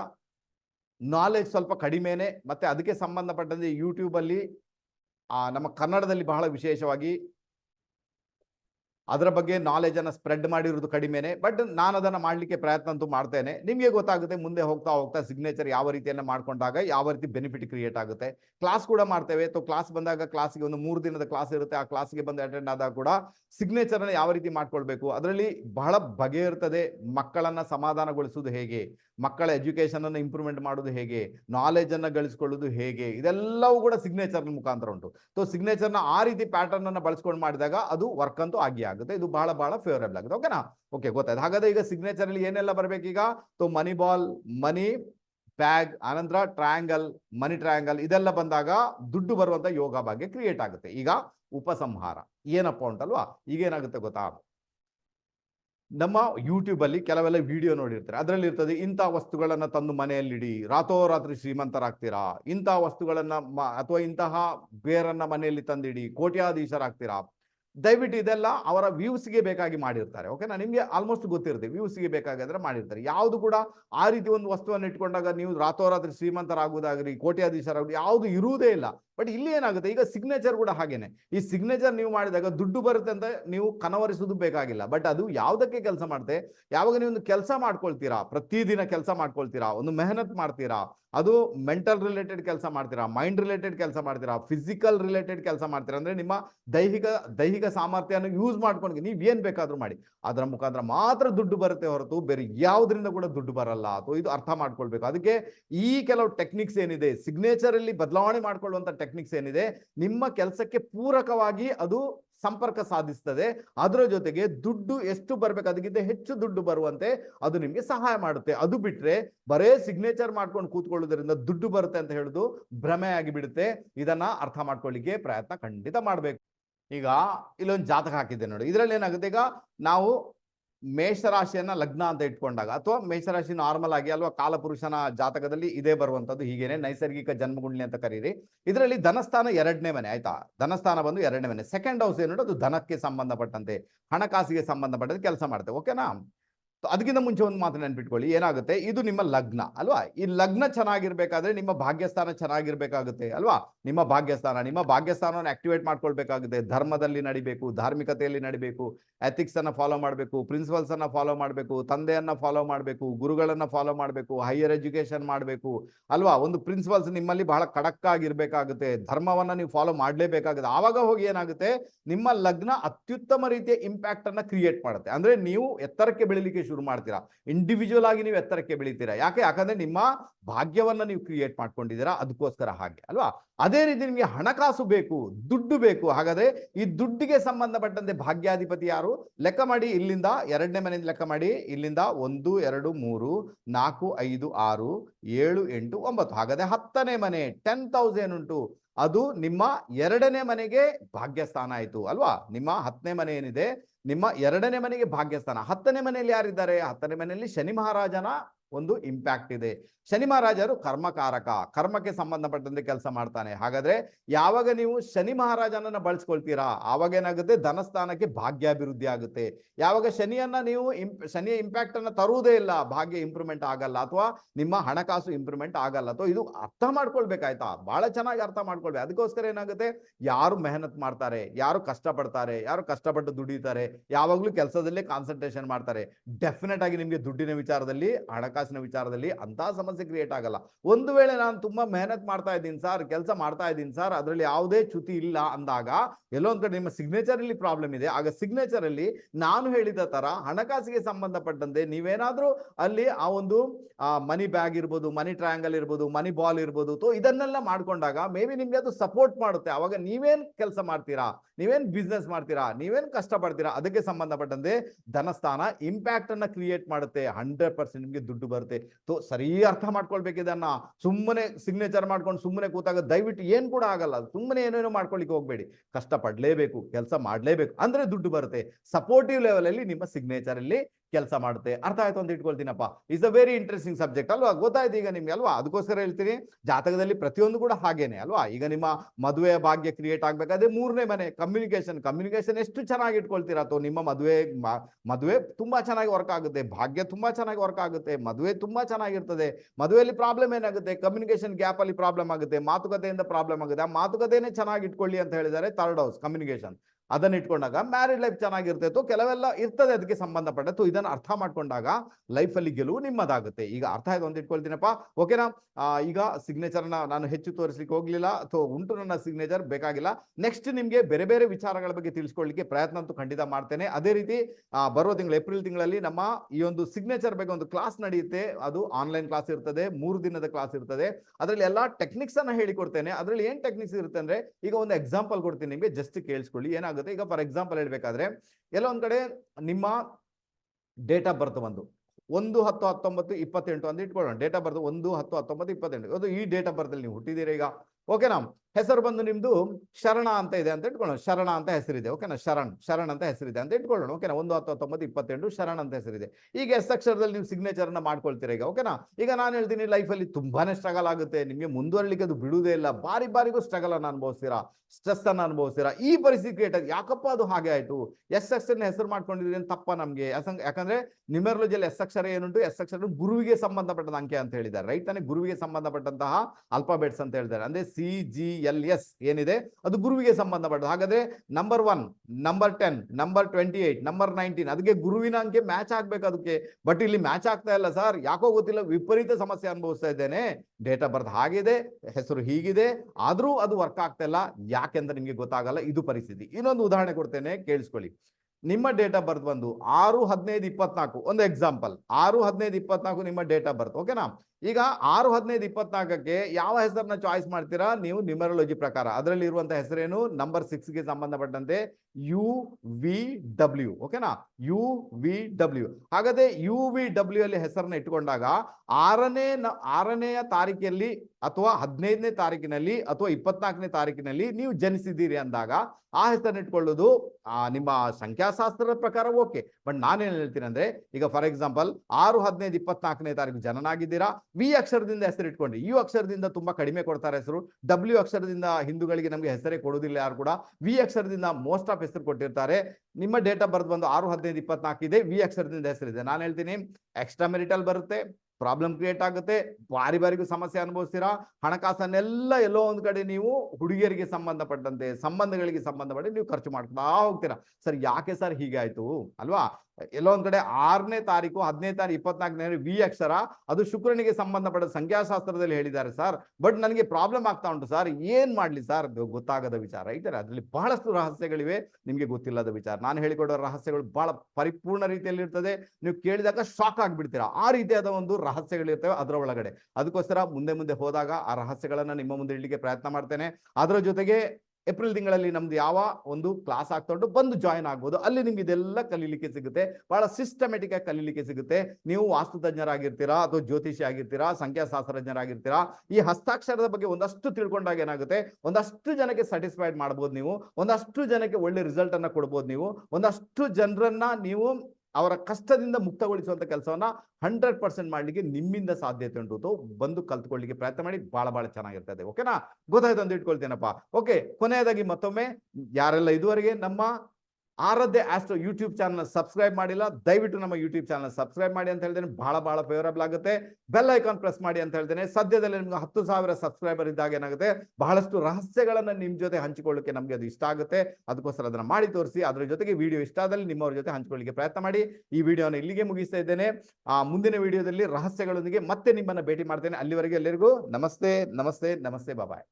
ನಾಲೆಜ್ ಸ್ವಲ್ಪ ಕಡಿಮೆನೆ, ಮತ್ತೆ ಅದಕ್ಕೆ ಸಂಬಂಧಪಟ್ಟಂತೆ ಯೂಟ್ಯೂಬಲ್ಲಿ ನಮ್ಮ ಕನ್ನಡದಲ್ಲಿ ಬಹಳ ವಿಶೇಷವಾಗಿ ಅದರ ಬಗ್ಗೆ ನಾಲೆಜನ್ನು ಸ್ಪ್ರೆಡ್ ಮಾಡಿರೋದು ಕಡಿಮೆನೆ ಬಟ್ ನಾನು ಅದನ್ನ ಮಾಡಲಿಕ್ಕೆ ಪ್ರಯತ್ನ ಅಂತೂ ಮಾಡ್ತೇನೆ. ನಿಮಗೆ ಗೊತ್ತಾಗುತ್ತೆ ಮುಂದೆ ಹೋಗ್ತಾ ಹೋಗ್ತಾ ಸಿಗ್ನೇಚರ್ ಯಾವ ರೀತಿಯನ್ನು ಮಾಡ್ಕೊಂಡಾಗ ಯಾವ ರೀತಿ ಬೆನಿಫಿಟ್ ಕ್ರಿಯೇಟ್ ಆಗುತ್ತೆ. ಕ್ಲಾಸ್ ಕೂಡ ಮಾಡ್ತೇವೆ. ಸೊ ಕ್ಲಾಸ್ ಬಂದಾಗ ಕ್ಲಾಸ್ಗೆ ಒಂದು ಮೂರು ದಿನದ ಕ್ಲಾಸ್ ಇರುತ್ತೆ. ಆ ಕ್ಲಾಸ್ಗೆ ಬಂದು ಅಟೆಂಡ್ ಆದಾಗ ಕೂಡ ಸಿಗ್ನೇಚರ್ ಅನ್ನ ಯಾವ ರೀತಿ ಮಾಡ್ಕೊಳ್ಬೇಕು? ಅದರಲ್ಲಿ ಬಹಳ ಬಗೆ ಇರ್ತದೆ. ಮಕ್ಕಳನ್ನ ಸಮಾಧಾನಗೊಳಿಸೋದು ಹೇಗೆ? ಮಕ್ಕಳ ಎಜುಕೇಶನ್ ಅನ್ನ ಇಂಪ್ರೂವ್ಮೆಂಟ್ ಮಾಡೋದು ಹೇಗೆ? ನಾಲೆಜ್ ಅನ್ನ ಗಳಿಸ್ಕೊಳ್ಳೋದು ಹೇಗೆ? ಇದೆಲ್ಲವೂ ಕೂಡ ಸಿಗ್ನೇಚರ್ ಮುಖಾಂತರ ಉಂಟು. ಸೊ ಸಿಗ್ನೇಚರ್ನ ಆ ರೀತಿ ಪ್ಯಾಟರ್ನ್ ಅನ್ನ ಬಳಸ್ಕೊಂಡು ಮಾಡಿದಾಗ ಅದು ವರ್ಕ್ ಅಂತೂ ಆಗಿ ಆಗುತ್ತೆ. ಇದು ಬಹಳ ಬಹಳ ಫೇವರೇಬಲ್ ಆಗುತ್ತೆ. ಓಕೆನಾ ಓಕೆ ಗೊತ್ತಾಯ್ತು. ಹಾಗಾದ್ರೆ ಈಗ ಸಿಗ್ನೇಚರ್ ಅಲ್ಲಿ ಏನೆಲ್ಲ ಈಗ? So money ball money bag ಆನಂತರ ಟ್ರಯಾಂಗಲ್ ಮನಿ ಟ್ರಯಾಂಗಲ್ ಇದೆಲ್ಲ ಬಂದಾಗ ದುಡ್ಡು ಬರುವಂತ ಯೋಗ ಬಗ್ಗೆ ಕ್ರಿಯೇಟ್ ಆಗುತ್ತೆ. ಈಗ ಉಪಸಂಹಾರ. ಏನಪ್ಪ ಉಂಟಲ್ವಾ? ಈಗ ಏನಾಗುತ್ತೆ ಗೊತ್ತಾ? ನಮ್ಮ ಯೂಟ್ಯೂಬ್ ಅಲ್ಲಿ ಕೆಲವೆಲ್ಲ ವಿಡಿಯೋ ನೋಡಿರ್ತಾರೆ. ಅದರಲ್ಲಿ ಇರ್ತದೆ, ಇಂಥ ವಸ್ತುಗಳನ್ನ ತಂದು ಮನೆಯಲ್ಲಿಡಿ ರಾತ್ರೋರಾತ್ರಿ ಶ್ರೀಮಂತರಾಗ್ತೀರಾ? ಇಂಥ ವಸ್ತುಗಳನ್ನ ಅಥವಾ ಇಂತಹ ಬೇರನ್ನ ಮನೆಯಲ್ಲಿ ತಂದಿಡಿ. ಕೋಟ್ಯಾಧೀಶರಾಗ್ತೀರಾ? ದಯವಿಟ್ಟು ಇದೆಲ್ಲ ಅವರ ವ್ಯೂಸ್ಗೆ ಬೇಕಾಗಿ ಮಾಡಿರ್ತಾರೆ ಓಕೆನಾ ನಿಮಗೆ ಆಲ್ಮೋಸ್ಟ್ ಗೊತ್ತಿರುತ್ತೆ ವ್ಯೂಸ್ಗೆ ಬೇಕಾಗಿದ್ರೆ ಮಾಡಿರ್ತಾರೆ. ಯಾವುದು ಕೂಡ ಆ ರೀತಿ ಒಂದು ವಸ್ತುವನ್ನು ಇಟ್ಕೊಂಡಾಗ ನೀವು ರಾತ್ರೋರಾತ್ರಿ ಶ್ರೀಮಂತರಾಗುವುದಾಗಲಿ ಕೋಟ್ಯಾಧೀಶರಾಗಲಿ ಯಾವುದು ಇರುವುದೇ ಇಲ್ಲ. ಬಟ್ ಇಲ್ಲಿ ಏನಾಗುತ್ತೆ? ಈಗ ಸಿಗ್ನೇಚರ್ ಕೂಡ ಹಾಗೇನೆ. ಈ ಸಿಗ್ನೇಚರ್ ನೀವು ಮಾಡಿದಾಗ ದುಡ್ಡು ಬರುತ್ತೆ ಅಂತ ನೀವು ಕನವರಿಸುವುದು ಬೇಕಾಗಿಲ್ಲ. ಬಟ್ ಅದು ಯಾವುದಕ್ಕೆ ಕೆಲಸ ಮಾಡುತ್ತೆ ಯಾವಾಗ ನೀವು ಒಂದು ಕೆಲಸ ಮಾಡ್ಕೊಳ್ತೀರಾ? ಪ್ರತಿದಿನ ಕೆಲಸ ಮಾಡ್ಕೊಳ್ತೀರಾ? ಒಂದು ಮೆಹನತ್ ಮಾಡ್ತೀರಾ? ಅದು ಮೆಂಟಲ್ ರಿಲೇಟೆಡ್ ಕೆಲಸ ಮಾಡ್ತೀರಾ? ಮೈಂಡ್ ರಿಲೇಟೆಡ್ ಕೆಲಸ ಮಾಡ್ತೀರಾ? ಫಿಸಿಕಲ್ ರಿಲೇಟೆಡ್ ಕೆಲಸ ಮಾಡ್ತೀರಾ? ಅಂದ್ರೆ ನಿಮ್ಮ ದೈಹಿಕ ದೈಹಿಕ ಸಾಮರ್ಥ್ಯನ ಯೂಸ್ ಮಾಡ್ಕೊಂಡು ನೀವು ಏನ್ ಬೇಕಾದ್ರೂ ಮಾಡಿ. ಅದರ ಮುಖಾಂತರ ಮಾತ್ರ ದುಡ್ಡು ಬರುತ್ತೆ ಹೊರತು ಬೇರೆ ಯಾವುದರಿಂದ ಕೂಡ ದುಡ್ಡು ಬರಲ್ಲ. ಅಥವಾ ಇದು ಅರ್ಥ ಮಾಡ್ಕೊಳ್ಬೇಕು. ಅದಕ್ಕೆ ಈ ಕೆಲವು ಟೆಕ್ನಿಕ್ಸ್ ಏನಿದೆ? ಸಿಗ್ನೇಚರ್ ಅಲ್ಲಿ ಬದಲಾವಣೆ ಮಾಡ್ಕೊಳ್ಳುವಂತ ಟೆಕ್ನಿಕ್ಸ್ ಏನಿದೆ, ನಿಮ್ಮ ಕೆಲಸಕ್ಕೆ ಪೂರಕವಾಗಿ ಅದು ಸಂಪರ್ಕ ಸಾಧಿಸ್ತದೆ. ಅದರ ಜೊತೆಗೆ ದುಡ್ಡು ಎಷ್ಟು ಬರಬೇಕು, ಅದಕ್ಕಿಂತ ಹೆಚ್ಚು ದುಡ್ಡು ಬರುವಂತೆ ಅದು ನಿಮಗೆ ಸಹಾಯ ಮಾಡುತ್ತೆ. ಅದು ಬಿಟ್ರೆ ಬರೇ ಸಿಗ್ನೇಚರ್ ಮಾಡ್ಕೊಂಡು ಕೂತ್ಕೊಳ್ಳೋದ್ರಿಂದ ದುಡ್ಡು ಬರುತ್ತೆ ಅಂತ ಹೇಳುದು ಭ್ರಮೆ ಆಗಿ ಬಿಡುತ್ತೆ. ಇದನ್ನ ಅರ್ಥ ಮಾಡ್ಕೊಳ್ಳಿಕ್ಕೆ ಪ್ರಯತ್ನ ಖಂಡಿತ ಮಾಡಬೇಕು. ಈಗ ಇಲ್ಲೊಂದು ಜಾತಕ ಹಾಕಿದ್ದೆ ನೋಡಿ. ಇದರಲ್ಲಿ ಏನಾಗುತ್ತೆ? ಈಗ ನಾವು ಮೇಷರಾಶಿಯನ್ನ ಲಗ್ನ ಅಂತ ಇಟ್ಕೊಂಡಾಗ ಅಥವಾ ಮೇಷರಾಶಿ ನಾರ್ಮಲ್ ಆಗಿ ಅಲ್ವಾ ಕಾಲಪುರುಷನ ಜಾತಕದಲ್ಲಿ ಇದೇ ಬರುವಂತದ್ದು ಹೀಗೇನೆ ನೈಸರ್ಗಿಕ ಜನ್ಮಗುಂಡ್ಲಿ ಅಂತ ಕರೀರಿ. ಇದರಲ್ಲಿ ಧನಸ್ಥಾನ ಎರಡನೇ ಮನೆ ಆಯ್ತಾ? ಧನಸ್ಥಾನ ಬಂದು ಎರಡನೇ ಮನೆ. ಸೆಕೆಂಡ್ ಹೌಸ್ ಏನು ಅದು ಧನಕ್ಕೆ ಸಂಬಂಧಪಟ್ಟಂತೆ, ಹಣಕಾಸಿಗೆ ಸಂಬಂಧಪಟ್ಟಂತೆ ಕೆಲಸ ಮಾಡುತ್ತೆ ಓಕೆನಾ ಅದಕ್ಕಿಂತ ಮುಂಚೆ ಒಂದು ಮಾತು ನೆನ್ಪಿಟ್ಕೊಳ್ಳಿ. ಏನಾಗುತ್ತೆ? ಇದು ನಿಮ್ಮ ಲಗ್ನ, ಅಲ್ವಾ? ಈ ಲಗ್ನ ಚೆನ್ನಾಗಿರ್ಬೇಕಾದ್ರೆ ನಿಮ್ಮ ಭಾಗ್ಯಸ್ಥಾನ ಚೆನ್ನಾಗಿರ್ಬೇಕಾಗುತ್ತೆ, ಅಲ್ವಾ? ನಿಮ್ಮ ಭಾಗ್ಯಸ್ಥಾನ, ನಿಮ್ಮ ಭಾಗ್ಯಸ್ಥಾನವನ್ನು ಆಕ್ಟಿವೇಟ್ ಮಾಡ್ಕೊಳ್ಬೇಕಾಗುತ್ತೆ. ಧರ್ಮದಲ್ಲಿ ನಡಿಬೇಕು, ಧಾರ್ಮಿಕತೆಯಲ್ಲಿ ನಡಿಬೇಕು ಎಥಿಕ್ಸ್ ಅನ್ನ ಫಾಲೋ ಮಾಡಬೇಕು ಪ್ರಿನ್ಸಿಪಲ್ಸ್ ಅನ್ನ ಫಾಲೋ ಮಾಡಬೇಕು, ತಂದೆಯನ್ನ ಫಾಲೋ ಮಾಡಬೇಕು, ಗುರುಗಳನ್ನ ಫಾಲೋ ಮಾಡಬೇಕು ಹೈಯರ್ ಎಜುಕೇಶನ್ ಮಾಡಬೇಕು, ಅಲ್ವಾ? ಒಂದು ಪ್ರಿನ್ಸಿಪಲ್ಸ್ ನಿಮ್ಮಲ್ಲಿ ಬಹಳ ಖಡಕ್ ಆಗಿರ್ಬೇಕಾಗುತ್ತೆ ಧರ್ಮವನ್ನ ನೀವು ಫಾಲೋ ಮಾಡಲೇಬೇಕಾಗುತ್ತೆ. ಆವಾಗ ಹೋಗಿ ಏನಾಗುತ್ತೆ? ನಿಮ್ಮ ಲಗ್ನ ಅತ್ಯುತ್ತಮ ರೀತಿಯ ಇಂಪ್ಯಾಕ್ಟ್ ಅನ್ನ ಕ್ರಿಯೇಟ್ ಮಾಡುತ್ತೆ. ಅಂದ್ರೆ ನೀವು ಎತ್ತರಕ್ಕೆ ಬೆಳಿಲಿಕ್ಕೆ ಶುರು ಮಾಡ್ತೀರಾ? ಇಂಡಿವಿಜುವಲ್ ಆಗಿ ನೀವು ಎತ್ತರಕ್ಕೆ ಬೆಳಿತೀರಾ? ಯಾಕೆ? ಯಾಕಂದ್ರೆ ನಿಮ್ಮ ಭಾಗ್ಯವನ್ನ ನೀವು ಕ್ರಿಯೇಟ್ ಮಾಡ್ಕೊಂಡಿದ್ದೀರಾ. ಅದಕ್ಕೋಸ್ಕರ ಹಾಗೆ, ಅಲ್ವಾ? ಅದೇ ರೀತಿ ನಿಮಗೆ ಹಣಕಾಸು ಬೇಕು, ದುಡ್ಡು ಬೇಕು. ಹಾಗಾದ್ರೆ ಈ ದುಡ್ಡಿಗೆ ಸಂಬಂಧಪಟ್ಟಂತೆ ಭಾಗ್ಯಾಧಿಪತಿ ಯಾರು? ಲೆಕ್ಕ ಮಾಡಿ, ಇಲ್ಲಿಂದ ಎರಡನೇ ಮನೆಯಿಂದ ಲೆಕ್ಕ ಮಾಡಿ, ಇಲ್ಲಿಂದ ಒಂದು, ಎರಡು, ಮೂರು, ನಾಲ್ಕು, ಐದು, ಆರು, ಏಳು, ಎಂಟು, ಒಂಬತ್ತು. ಹಾಗಾದ್ರೆ ಹತ್ತನೇ ಮನೆ ಟೆನ್ ತೌಸಂಡ್ ಉಂಟು. ಅದು ನಿಮ್ಮ ಎರಡನೇ ಮನೆಗೆ ಭಾಗ್ಯಸ್ಥಾನ ಆಯ್ತು, ಅಲ್ವಾ? ನಿಮ್ಮ ಹತ್ತನೇ ಮನೆ ಏನಿದೆ? ನಿಮ್ಮ ಎರಡನೇ ಮನೆಗೆ ಭಾಗ್ಯಸ್ಥಾನ. ಹತ್ತನೇ ಮನೆಯಲ್ಲಿ ಯಾರಿದ್ದಾರೆ? ಹತ್ತನೇ ಮನೆಯಲ್ಲಿ ಶನಿ ಮಹಾರಾಜನ ಒಂದು ಇಂಪ್ಯಾಕ್ಟ್ ಇದೆ. ಶನಿ ಮಹಾರಾಜರು ಕರ್ಮಕಾರಕ. ಕರ್ಮಕ್ಕೆ ಸಂಬಂಧಪಟ್ಟಂತೆ ಕೆಲಸ ಮಾಡ್ತಾನೆ. ಹಾಗಾದ್ರೆ ಯಾವಾಗ ನೀವು ಶನಿ ಮಹಾರಾಜನನ್ನ ಬಳಸ್ಕೊಳ್ತೀರಾ? ಆವಾಗ ಏನಾಗುತ್ತೆ ಧನಸ್ಥಾನಕ್ಕೆ ಭಾಗ್ಯಾಭಿವೃದ್ಧಿ ಆಗುತ್ತೆ. ಯಾವಾಗ ಶನಿಯನ್ನ ನೀವು ಇಂಪ್ ಶನಿಯ ಇಂಪ್ಯಾಕ್ಟ್ ಅನ್ನ ತರುವುದೇ ಇಲ್ಲ. ಭಾಗ್ಯ ಇಂಪ್ರೂವ್ಮೆಂಟ್ ಆಗಲ್ಲ ಅಥವಾ ನಿಮ್ಮ ಹಣಕಾಸು ಇಂಪ್ರೂವ್ಮೆಂಟ್ ಆಗಲ್ಲ. ಅಥವಾ ಇದು ಅರ್ಥ ಮಾಡ್ಕೊಳ್ಬೇಕಾಯ್ತಾ? ಬಹಳ ಚೆನ್ನಾಗಿ ಅರ್ಥ ಮಾಡ್ಕೊಳ್ಬೇಕು. ಅದಕ್ಕೋಸ್ಕರ ಏನಾಗುತ್ತೆ? ಯಾರು ಮೆಹನತ್ ಮಾಡ್ತಾರೆ? ಯಾರು ಕಷ್ಟಪಡ್ತಾರೆ? ಯಾರು ಕಷ್ಟಪಟ್ಟು ದುಡಿತಾರೆ? ಯಾವಾಗ್ಲೂ ಕೆಲಸದಲ್ಲೇ ಕಾನ್ಸಂಟ್ರೇಷನ್ ಮಾಡ್ತಾರೆ. ಡೆಫಿನೆಟ್ ಆಗಿ ನಿಮ್ಗೆ ದುಡ್ಡಿನ ವಿಚಾರದಲ್ಲಿ ಹಣಕಾಸಿನ ವಿಚಾರದಲ್ಲಿ ಅಂತಹ ಸಮಸ್ಯೆ ಕ್ರಿಯೇಟ್ ಆಗಲ್ಲ. ಒಂದು ವೇಳೆ ನಾನು ತುಂಬಾ ಮೆಹನತ್ ಮಾಡ್ತಾ ಇದ್ದೀನಿ ಸರ್ ಕೆಲಸ ಮಾಡ್ತಾ ಇದ್ದೀನಿ ಸರ್ ಅದರಲ್ಲಿ ಯಾವುದೇ ಚ್ಯುತಿ ಇಲ್ಲ ಅಂದಾಗ ಎಲ್ಲೋ ಒಂದ್ ಕಡೆ ನಿಮ್ಮ ಸಿಗ್ನೇಚರ್ ಅಲ್ಲಿ ಪ್ರಾಬ್ಲಮ್ ಇದೆ. ಆಗ ಸಿಗ್ನೇಚರ್ ಅಲ್ಲಿ ನಾನು ಹೇಳಿದ ತರ ಹಣಕಾಸಿಗೆ ಸಂಬಂಧಪಟ್ಟಂತೆ ನೀವೇನಾದ್ರೂ ಅಲ್ಲಿ ಆ ಒಂದು ಮನಿ ಬ್ಯಾಗ್ ಇರ್ಬೋದು ಮನಿ ಟ್ರಯಾಂಗಲ್ ಇರ್ಬೋದು ಮನಿ ಬಾಲ್ ಇರ್ಬೋದು, ತೋ ಇದನ್ನೆಲ್ಲ ಮಾಡ್ಕೊಂಡಾಗ ಮೇ ಬಿ ನಿಮ್ಗೆ ಅದು ಸಪೋರ್ಟ್ ಮಾಡುತ್ತೆ. ಅವಾಗ ನೀವೇನ್ ಕೆಲಸ ಮಾಡ್ತೀರಾ? ನೀವೇನ್ ಬಿಸ್ನೆಸ್ ಮಾಡ್ತೀರಾ? ನೀವೇನ್ ಕಷ್ಟಪಡ್ತೀರಾ? ಅದಕ್ಕೆ ಸಂಬಂಧಪಟ್ಟಂತೆ ಧನಸ್ಥಾನ ಇಂಪ್ಯಾಕ್ಟ್ ಅನ್ನ ಕ್ರಿಯೇಟ್ ಮಾಡುತ್ತೆ. ಹಂಡ್ರೆಡ್ ಪರ್ಸೆಂಟ್ ನಿಮ್ಗೆ ದುಡ್ಡು ಬರುತ್ತೆ. ತೋ ಸರಿ ಅರ್ಥ ಮಾಡ್ಕೊಳ್ಬೇಕಿದನ್ನ ಸುಮ್ಮನೆ ಸಿಗ್ನೇಚರ್ ಮಾಡ್ಕೊಂಡು ಸುಮ್ಮನೆ ಕೂತಾಗ ದಯವಿಟ್ಟು ಏನು ಕೂಡ ಆಗಲ್ಲ. ಸುಮ್ಮನೆ ಏನೇನೋ ಮಾಡ್ಕೊಳ್ಳಿಕ್ಕೆ ಹೋಗ್ಬೇಡಿ. ಕಷ್ಟ ಪಡ್ಲೇಬೇಕು ಕೆಲಸ ಮಾಡಲೇಬೇಕು, ಅಂದ್ರೆ ದುಡ್ಡು ಬರುತ್ತೆ. ಸಪೋರ್ಟಿವ್ ಲೆವೆಲಲ್ಲಿ ನಿಮ್ಮ ಸಿಗ್ನೇಚರ್ ಅಲ್ಲಿ ಕೆಲಸ ಮಾಡುತ್ತೆ. ಅರ್ಥ ಆಯ್ತು ಅಂತ ಇಟ್ಕೊಳ್ತೀನಪ್ಪ. Is a very interesting subject ಅಲ್ವಾ? ಗೊತ್ತಾಯ್ತು ಈಗ ನಿಮ್ಗೆ ಅಲ್ವಾ? ಅದಕ್ಕೋಸ್ಕರ ಹೇಳ್ತೀನಿ. ಜಾತಕದಲ್ಲಿ ಪ್ರತಿಯೊಂದು ಕೂಡ ಹಾಗೇನೆ ಅಲ್ವಾ? ಈಗ ನಿಮ್ಮ ಮದುವೆ ಭಾಗ್ಯ ಕ್ರಿಯೇಟ್ ಆಗ್ಬೇಕಾದ್ರೆ ಮೂರನೇ ಮನೆ ಕಮ್ಯುನಿಕೇಶನ್ ಕಮ್ಯುನಿಕೇಶನ್ ಎಷ್ಟು ಚೆನ್ನಾಗಿ ಇಟ್ಕೊಳ್ತೀರಾ ಅಥವಾ ನಿಮ್ಮ ಮದುವೆ ಮದುವೆ ತುಂಬಾ ಚೆನ್ನಾಗಿ ವರ್ಕ್ ಆಗುತ್ತೆ. ಭಾಗ್ಯ ತುಂಬಾ ಚೆನ್ನಾಗಿ ವರ್ಕ್ ಆಗುತ್ತೆ. ಮದುವೆ ತುಂಬಾ ಚೆನ್ನಾಗಿರ್ತದೆ. ಮದುವೆಯಲ್ಲಿ ಪ್ರಾಬ್ಲಮ್ ಏನಾಗುತ್ತೆ? ಕಮ್ಯುನಿಕೇಶನ್ ಗ್ಯಾಪ್ ಅಲ್ಲಿ ಪ್ರಾಬ್ಲಮ್ ಆಗುತ್ತೆ. ಮಾತುಕತೆಯಿಂದ ಪ್ರಾಬ್ಲಮ್ ಆಗುತ್ತೆ. ಆ ಮಾತುಕತೆನೇ ಚೆನ್ನಾಗಿ ಇಟ್ಕೊಳ್ಳಿ ಅಂತ ಹೇಳಿದ್ದಾರೆ ಥರ್ಡ್ ಹೌಸ್ ಕಮ್ಯುನಿಕೇಶನ್ ಅದನ್ನ ಇಟ್ಕೊಂಡಾಗ ಮ್ಯಾರಿಡ್ ಲೈಫ್ ಚೆನ್ನಾಗಿರ್ತಿತ್ತು ಕೆಲವೆಲ್ಲ ಇರ್ತದೆ ಅದಕ್ಕೆ ಸಂಬಂಧಪಟ್ಟದ್ದು. ಇದನ್ನ ಅರ್ಥ ಮಾಡ್ಕೊಂಡಾಗ ಲೈಫ್ ಅಲ್ಲಿ ಗೆಲುವು ನಿಮ್ಮದಾಗುತ್ತೆ. ಈಗ ಅರ್ಥ ಆಯ್ತು ಅಂತ ಇಟ್ಕೊಳ್ತೀನಪ್ಪ. ಓಕೆನಾ ಈಗ ಸಿಗ್ನೇಚರ್ನ ನಾನು ಹೆಚ್ಚು ತೋರಿಸ್ಲಿಕ್ಕೆ ಹೋಗ್ಲಿಲ್ಲ. ಅಥವಾ ಉಂಟು ನನ್ನ ಸಿಗ್ನೇಚರ್ ಬೇಕಾಗಿಲ್ಲ. ನೆಕ್ಸ್ಟ್ ನಿಮ್ಗೆ ಬೇರೆ ಬೇರೆ ವಿಚಾರಗಳ ಬಗ್ಗೆ ತಿಳಿಸ್ಕೊಳ್ಳಿಕ್ಕೆ ಪ್ರಯತ್ನ ಅಂತೂ ಖಂಡಿತ ಮಾಡ್ತೇನೆ. ಅದೇ ರೀತಿ ಬರುವ ತಿಂಗಳು, ಏಪ್ರಿಲ್ ತಿಂಗಳಲ್ಲಿ ನಮ್ಮ ಈ ಒಂದು ಸಿಗ್ನೇಚರ್ ಬಗ್ಗೆ ಒಂದು ಕ್ಲಾಸ್ ನಡೆಯುತ್ತೆ. ಅದು ಆನ್ಲೈನ್ ಕ್ಲಾಸ್ ಇರ್ತದೆ, ಮೂರು ದಿನದ ಕ್ಲಾಸ್ ಇರ್ತದೆ. ಅದರಲ್ಲಿ ಎಲ್ಲಾ ಟೆಕ್ನಿಕ್ಸ್ ಅನ್ನ ಹೇಳಿಕೊಡ್ತೇನೆ. ಅದರಲ್ಲಿ ಏನ್ ಟೆಕ್ನಿಕ್ಸ್ ಇರುತ್ತೆ ಅಂದ್ರೆ, ಈಗ ಒಂದು ಎಕ್ಸಾಂಪಲ್ ಕೊಡ್ತೀನಿ ನಿಮಗೆ ಜಸ್ಟ್ ಕೇಳಿಸ್ಕೊಳ್ಳಿ. ಏನಾಗುತ್ತೆ ಈಗ ಫಾರ್ ಎಕ್ಸಾಂಪಲ್ ಹೇಳ್ಬೇಕಾದ್ರೆ ಎಲ್ಲ ಒಂದ್ ಕಡೆ ನಿಮ್ಮ ಡೇಟ್ ಆಫ್ ಬರ್ತ್ ಬಂದು, ಒಂದು ಹತ್ತು ಹತ್ತೊಂಬತ್ತು ಇಪ್ಪತ್ತೆಂಟು ಅಂತ ಇಟ್ಕೊಳ್ಳೋಣ. ಡೇಟ್ ಆಫ್ ಬರ್ತ್ ಒಂದು ಹತ್ತು ಹತ್ತೊಂಬತ್ತು ಇಪ್ಪತ್ತೆಂಟು. ಅದು ಈ ಡೇಟ್ ಆಫ್ ಬರ್ತ್ ಅಲ್ಲಿ ನೀವು ಹುಟ್ಟಿದ್ದೀರಾ ಈಗ? ಓಕೆನಾ ಹೆಸರು ಬಂದು ನಿಮ್ದು ಶರಣ ಅಂತ ಇದೆ ಅಂತ ಇಟ್ಕೊಳ್ಳೋಣ. ಶರಣ ಅಂತ ಹೆಸರಿದೆ. ಓಕೆನಾ ಶರಣ್ ಶರಣ್ ಅಂತ ಹೆಸರಿದೆ ಅಂತ ಇಟ್ಕೊಳ್ಳೋಣ. ಓಕೆನಾ ಒಂದು, ಹತ್ತು, ಹತ್ತೊಂಬತ್ತು, ಇಪ್ಪತ್ತೆಂಟು ಶರಣ್ ಅಂತ ಹೆಸರಿದೆ. ಈಗ ಎಸ್ ಅಕ್ಷರದಲ್ಲಿ ನೀವು ಸಿಗ್ನೇಚರ್ ಅನ್ನ ಮಾಡ್ಕೊಳ್ತೀರಾ ಈಗ? ಓಕೆನಾ ಈಗ ನಾನು ಹೇಳ್ತೀನಿ ಲೈಫಲ್ಲಿ ತುಂಬಾನೇ ಸ್ಟ್ರಗಲ್ ಆಗುತ್ತೆ. ನಿಮಗೆ ಮುಂದುವರಲಿಕ್ಕೆ ಅದು ಬಿಡುವುದೇ ಇಲ್ಲ. ಬಾರಿ ಬಾರಿಗೂ ಸ್ಟ್ರಗಲ್ ಅನ್ನ ಅನುಭವಿಸ್ತೀರಾ? ಸ್ಟ್ರೆಸ್ ಅನ್ನ ಅನುಭವಿಸ್ತೀರಾ? ಈ ಪರಿಸ್ಥಿತಿ ಕ್ರಿಯೇಟ್ ಆಗಿ ಯಾಕಪ್ಪ ಅದು ಹಾಗೆ ಆಯ್ತು? ಎಸ್ ಅಕ್ಷರನ ಹೆಸರು ಮಾಡ್ಕೊಂಡಿದ್ರೆ ಏನು ತಪ್ಪ ನಮಗೆ. ಯಾಕಂದ್ರೆ- ನ್ಯೂಮರಾಲಜಿಯಲ್ಲಿ ಎಸ್ ಅಕ್ಷರ ಏನುಂಟು? ಎಸ್ ಅಕ್ಷರ ಗುರುವಿಗೆ ಸಂಬಂಧಪಟ್ಟದ ಅಂಕೆ ಅಂತ ಹೇಳಿದ್ದಾರೆ. ರೈಟ್ ತಾನೇ? ಗುರುವಿಗೆ ಸಂಬಂಧಪಟ್ಟಂತಹ ಅಲ್ಫಾಬೆಟ್ಸ್ ಅಂತ ಹೇಳಿದ್ದಾರೆ ಅಂದ್ರೆ ಸಿ ಜಿ ಎಲ್ ಎಸ್ ಏನಿದೆ? ಅದು ಗುರುವಿಗೆ ಸಂಬಂಧಪಟ್ಟದ್ದು. ಹಾಗಾದ್ರೆ number one number ten number twenty eight number nineteen ಅದಕ್ಕೆ ಗುರುವಿನ ಅಂಕೆ ಮ್ಯಾಚ್ ಆಗ್ಬೇಕು ಅದಕ್ಕೆ. ಬಟ್ ಇಲ್ಲಿ ಮ್ಯಾಚ್ ಆಗ್ತಾ ಇಲ್ಲ ಸರ್ ಯಾಕೋ ಗೊತ್ತಿಲ್ಲ, ವಿಪರೀತ ಸಮಸ್ಯೆ ಅನುಭವಿಸ್ತಾ ಇದ್ದೇನೆ. ಡೇಟ್ ಆಫ್ ಬರ್ತ್ ಹಾಗಿದೆ, ಹೆಸರು ಹೀಗಿದೆ, ಆದ್ರೂ ಅದು ವರ್ಕ್ ಆಗ್ತಾ ಇಲ್ಲ. ಯಾಕೆಂದ್ರೆ ನಿಮ್ಗೆ ಗೊತ್ತಾಗಲ್ಲ, ಇದು ಪರಿಸ್ಥಿತಿ. ಇನ್ನೊಂದು ಉದಾಹರಣೆ ಕೊಡ್ತೇನೆ, ಕೇಳಿಸ್ಕೊಳ್ಳಿ. ನಿಮ್ಮ ಡೇಟ್ ಆಫ್ ಬರ್ತ್ ಬಂದು ಆರು, ಹದಿನೈದು, ಇಪ್ಪತ್ನಾಲ್ಕು, ಒಂದು ಎಕ್ಸಾಂಪಲ್ ಆರು, ಹದಿನೈದು, ಇಪ್ಪತ್ನಾಲ್ಕು ನಿಮ್ಮ ಡೇಟ್ ಆಫ್ ಬರ್ತ್ ಓಕೆನಾ ಈಗ ಆರು ಹದಿನೈದು ಇಪ್ಪತ್ನಾಲ್ಕಕ್ಕೆ ಯಾವ ಹೆಸರನ್ನ ಚಾಯ್ಸ್ ಮಾಡ್ತೀರಾ? ನೀವು ನ್ಯೂಮರಾಲಜಿ ಪ್ರಕಾರ. ಅದರಲ್ಲಿ ಇರುವಂತಹ ಹೆಸರೇನು? ನಂಬರ್ ಸಿಕ್ಸ್ಗೆ ಸಂಬಂಧಪಟ್ಟಂತೆ ಯು ವಿ ಡಬ್ಲ್ಯೂ ಓಕೆನಾ ಯು ವಿ ಡಬ್ಲ್ಯೂ ಹಾಗಾದ್ರೆ ಯು ವಿ ಡಬ್ಲ್ಯೂ ಅಲ್ಲಿ ಹೆಸರನ್ನ ಇಟ್ಕೊಂಡಾಗ ಆರನೇ ಆರನೆಯ ತಾರೀಕಿನಲ್ಲಿ ಅಥವಾ ಹದಿನೈದನೇ ತಾರೀಕಿನಲ್ಲಿ ಅಥವಾ ಇಪ್ಪತ್ನಾಲ್ಕನೇ ತಾರೀಕಿನಲ್ಲಿ ನೀವು ಜನಿಸಿದ್ದೀರಿ ಅಂದಾಗ ಆ ಹೆಸರನ್ನ ಇಟ್ಕೊಳ್ಳೋದು ಆ, ನಿಮ್ಮ ಸಂಖ್ಯಾಶಾಸ್ತ್ರದ ಪ್ರಕಾರ ಓಕೆ ಬಟ್ ನಾನೇನ್ ಹೇಳ್ತೀನಿ ಅಂದ್ರೆ ಈಗ ಫಾರ್ ಎಕ್ಸಾಂಪಲ್ ಆರು ಹದಿನೈದು ಇಪ್ಪತ್ನಾಲ್ಕನೇ ತಾರೀಕು ಜನನಾಗಿದ್ದೀರಾ? ವಿ ಅಕ್ಷರದಿಂದ ಹೆಸರು ಇಟ್ಕೊಂಡ್ರಿ ಯು ಅಕ್ಷರದಿಂದ ತುಂಬಾ ಕಡಿಮೆ ಕೊಡ್ತಾರೆ ಹೆಸರು. ಡಬ್ಲ್ಯೂ ಅಕ್ಷರದಿಂದ ಹಿಂದೂಗಳಿಗೆ ನಮಗೆ ಹೆಸರೇ ಕೊಡುವುದಿಲ್ಲ ಯಾರು ಕೂಡ. ವಿ ಅಕ್ಷರದಿಂದ ಮೋಸ್ಟ್ ಆಫ್ ಹೆಸರು ಕೊಟ್ಟಿರ್ತಾರೆ. ನಿಮ್ಮ ಡೇಟ್ ಆಫ್ ಬರ್ತ್ ಬಂದು ಆರು, ಹದಿನೈದು, ಇಪ್ಪತ್ನಾಲ್ಕು ಇದೆ. ವಿ ಅಕ್ಷರದಿಂದ ಹೆಸರಿದೆ ನಾನು ಹೇಳ್ತೀನಿ ಎಕ್ಸ್ಟ್ರಾ ಮೆರಿಟಲ್ ಬರುತ್ತೆ ಪ್ರಾಬ್ಲಮ್ ಕ್ರಿಯೇಟ್ ಆಗುತ್ತೆ ಬಾರಿ ಬಾರಿಗೂ ಸಮಸ್ಯೆ ಅನುಭವಿಸ್ತೀರಾ? ಹಣಕಾಸನ್ನೆಲ್ಲ ಎಲ್ಲೋ ಒಂದು ಕಡೆ ನೀವು ಹುಡುಗಿಯರಿಗೆ ಸಂಬಂಧಪಟ್ಟಂತೆ, ಸಂಬಂಧಗಳಿಗೆ ಸಂಬಂಧಪಟ್ಟ ನೀವು ಖರ್ಚು ಮಾಡ್ತಾ ಹೋಗ್ತೀರಾ. ಸರ್, ಯಾಕೆ ಸರ್ ಹೀಗಾಯ್ತು ಅಲ್ವಾ? ಎಲ್ಲೋ ಒಂದ್ ಕಡೆ ಆರನೇ ತಾರೀಕು ಹದಿನೈದು ತಾರೀಕು, ಇಪ್ಪತ್ನಾಲ್ಕನೇ ವಿ ಅಕ್ಷರ ಅದು ಶುಕ್ರನಿಗೆ ಸಂಬಂಧಪಟ್ಟ ಸಂಖ್ಯಾಶಾಸ್ತ್ರದಲ್ಲಿ ಹೇಳಿದ್ದಾರೆ ಸರ್. ಬಟ್ ನನಗೆ ಪ್ರಾಬ್ಲಮ್ ಆಗ್ತಾ ಉಂಟು ಸರ್. ಏನ್ ಮಾಡ್ಲಿ ಸರ್? ಗೊತ್ತಾಗದ ವಿಚಾರ ಇದ್ದಾರೆ ಅದರಲ್ಲಿ ಬಹಳಷ್ಟು ರಹಸ್ಯಗಳಿವೆ. ನಿಮ್ಗೆ ಗೊತ್ತಿಲ್ಲದ ವಿಚಾರ. ನಾನು ಹೇಳಿಕೊಡೋ ರಹಸ್ಯಗಳು ಬಹಳ ಪರಿಪೂರ್ಣ ರೀತಿಯಲ್ಲಿ ಇರ್ತದೆ. ನೀವು ಕೇಳಿದಾಗ ಶಾಕ್ ಆಗಿಬಿಡ್ತೀರಾ. ಆ ರೀತಿಯಾದ ಒಂದು ರಹಸ್ಯಗಳಿರ್ತವೆ ಅದರ ಒಳಗಡೆ. ಅದಕ್ಕೋಸ್ಕರ ಮುಂದೆ ಮುಂದೆ ಹೋದಾಗ ಆ ರಹಸ್ಯಗಳನ್ನ ನಿಮ್ಮ ಮುಂದೆ ಇಡ್ಲಿಕ್ಕೆ ಪ್ರಯತ್ನ ಮಾಡ್ತೇನೆ. ಅದರ ಜೊತೆಗೆ ಏಪ್ರಿಲ್ ತಿಂಗಳಲ್ಲಿ ನಮ್ದು ಯಾವ ಒಂದು ಕ್ಲಾಸ್ ಆಗ್ತಾ ಉಂಟು ಬಂದು ಜಾಯಿನ್ ಆಗ್ಬೋದು. ಅಲ್ಲಿ ನಿಮ್ಗೆ ಇದೆಲ್ಲ ಕಲೀಲಿಕ್ಕೆ ಸಿಗುತ್ತೆ. ಬಹಳ ಸಿಸ್ಟಮೆಟಿಕ್ ಆಗಿ ಕಲೀಲಿಕ್ಕೆ ಸಿಗುತ್ತೆ. ನೀವು ವಾಸ್ತುತಜ್ಞರಾಗಿರ್ತೀರಾ ಅಥವಾ ಜ್ಯೋತಿಷಿ ಆಗಿರ್ತೀರಾ, ಸಂಖ್ಯಾಶಾಸ್ತ್ರಜ್ಞರಾಗಿರ್ತೀರಾ, ಈ ಹಸ್ತಾಕ್ಷರದ ಬಗ್ಗೆ ಒಂದಷ್ಟು ತಿಳ್ಕೊಂಡಾಗ ಏನಾಗುತ್ತೆ? ಒಂದಷ್ಟು ಜನಕ್ಕೆ ಸ್ಯಾಟಿಸ್ಫೈಡ್ ಮಾಡ್ಬೋದು ನೀವು. ಒಂದಷ್ಟು ಜನಕ್ಕೆ ಒಳ್ಳೆ ರಿಸಲ್ಟ್ ಅನ್ನ ಕೊಡ್ಬೋದು ನೀವು. ಒಂದಷ್ಟು ಜನರನ್ನ ನೀವು ಅವರ ಕಷ್ಟದಿಂದ ಮುಕ್ತಗೊಳಿಸುವಂತ ಕೆಲಸವನ್ನ ಹಂಡ್ರೆಡ್ ಪರ್ಸೆಂಟ್ ಮಾಡ್ಲಿಕ್ಕೆ ನಿಮ್ಮಿಂದ ಸಾಧ್ಯತೆ ಉಂಟು ಬಂದು ಕಲ್ತ್ಕೊಳ್ಳಿಕ್ಕೆ ಪ್ರಯತ್ನ ಮಾಡಿ ಬಹಳ ಬಹಳ ಚೆನ್ನಾಗಿರ್ತದೆ ಓಕೆನಾ ಗೊತ್ತಾಯ್ತು ಅಂತ ಇಟ್ಕೊಳ್ತೇನಪ್ಪ. ಓಕೆ ಕೊನೆಯದಾಗಿ ಮತ್ತೊಮ್ಮೆ, ಯಾರೆಲ್ಲ ಇದುವರೆಗೆ ನಮ್ಮ Aradhya astro YouTube channel subscribe ಮಾಡಿಲ್ಲ, ದಯವಿಟ್ಟು ನಮ್ಮ ಯೂಟ್ಯೂಬ್ ಚಾನಲ್ ಸಬ್ಸ್ಕ್ರೈಬ್ ಮಾಡಿ ಅಂತ ಹೇಳ್ತೇನೆ. ಬಹಳ ಬಹಳ ಫೇವರಬಲ್ ಆಗುತ್ತೆ. ಬೆಲ್ ಐಕಾನ್ ಪ್ರೆಸ್ ಮಾಡಿ ಅಂತ ಹೇಳ್ತೇನೆ. ಸದ್ಯದಲ್ಲಿ ನಿಮ್ಗೆ ಹತ್ತು ಸಾವಿರ ಸಬ್ಸ್ಕ್ರೈಬರ್ ಇದ್ದಾಗ ಏನಾಗುತ್ತೆ? ಬಹಳಷ್ಟು ರಹಸ್ಯಗಳನ್ನ ನಿಮ್ ಜೊತೆ ಹಂಚಿಕೊಳ್ಳಿಕ್ಕೆ ನಮಗೆ ಅದು ಇಷ್ಟ ಆಗುತ್ತೆ. ಅದಕ್ಕೋಸ್ಕರ ಅದನ್ನ ಮಾಡಿ ತೋರಿಸಿ. ಅದ್ರ ಜೊತೆಗೆ ವಿಡಿಯೋ ಇಷ್ಟ ಆದಲ್ಲಿ ನಿಮ್ಮವ್ರ ಜೊತೆ ಹಂಚಿಕೊಳ್ಳಿಕ್ಕೆ ಪ್ರಯತ್ನ ಮಾಡಿ. ಈ ವಿಡಿಯೋನ ಇಲ್ಲಿಗೆ ಮುಗಿಸ್ತಾ ಇದ್ದೇನೆ. ಆ ಮುಂದಿನ ವಿಡಿಯೋದಲ್ಲಿ ರಹಸ್ಯಗಳೊಂದಿಗೆ ಮತ್ತೆ ನಿಮ್ಮನ್ನ ಭೇಟಿ ಮಾಡ್ತೇನೆ. ಅಲ್ಲಿವರೆಗೆ ಎಲ್ಲರಿಗೂ ನಮಸ್ತೆ ನಮಸ್ತೆ ನಮಸ್ತೆ ಬಾಬಾಯ್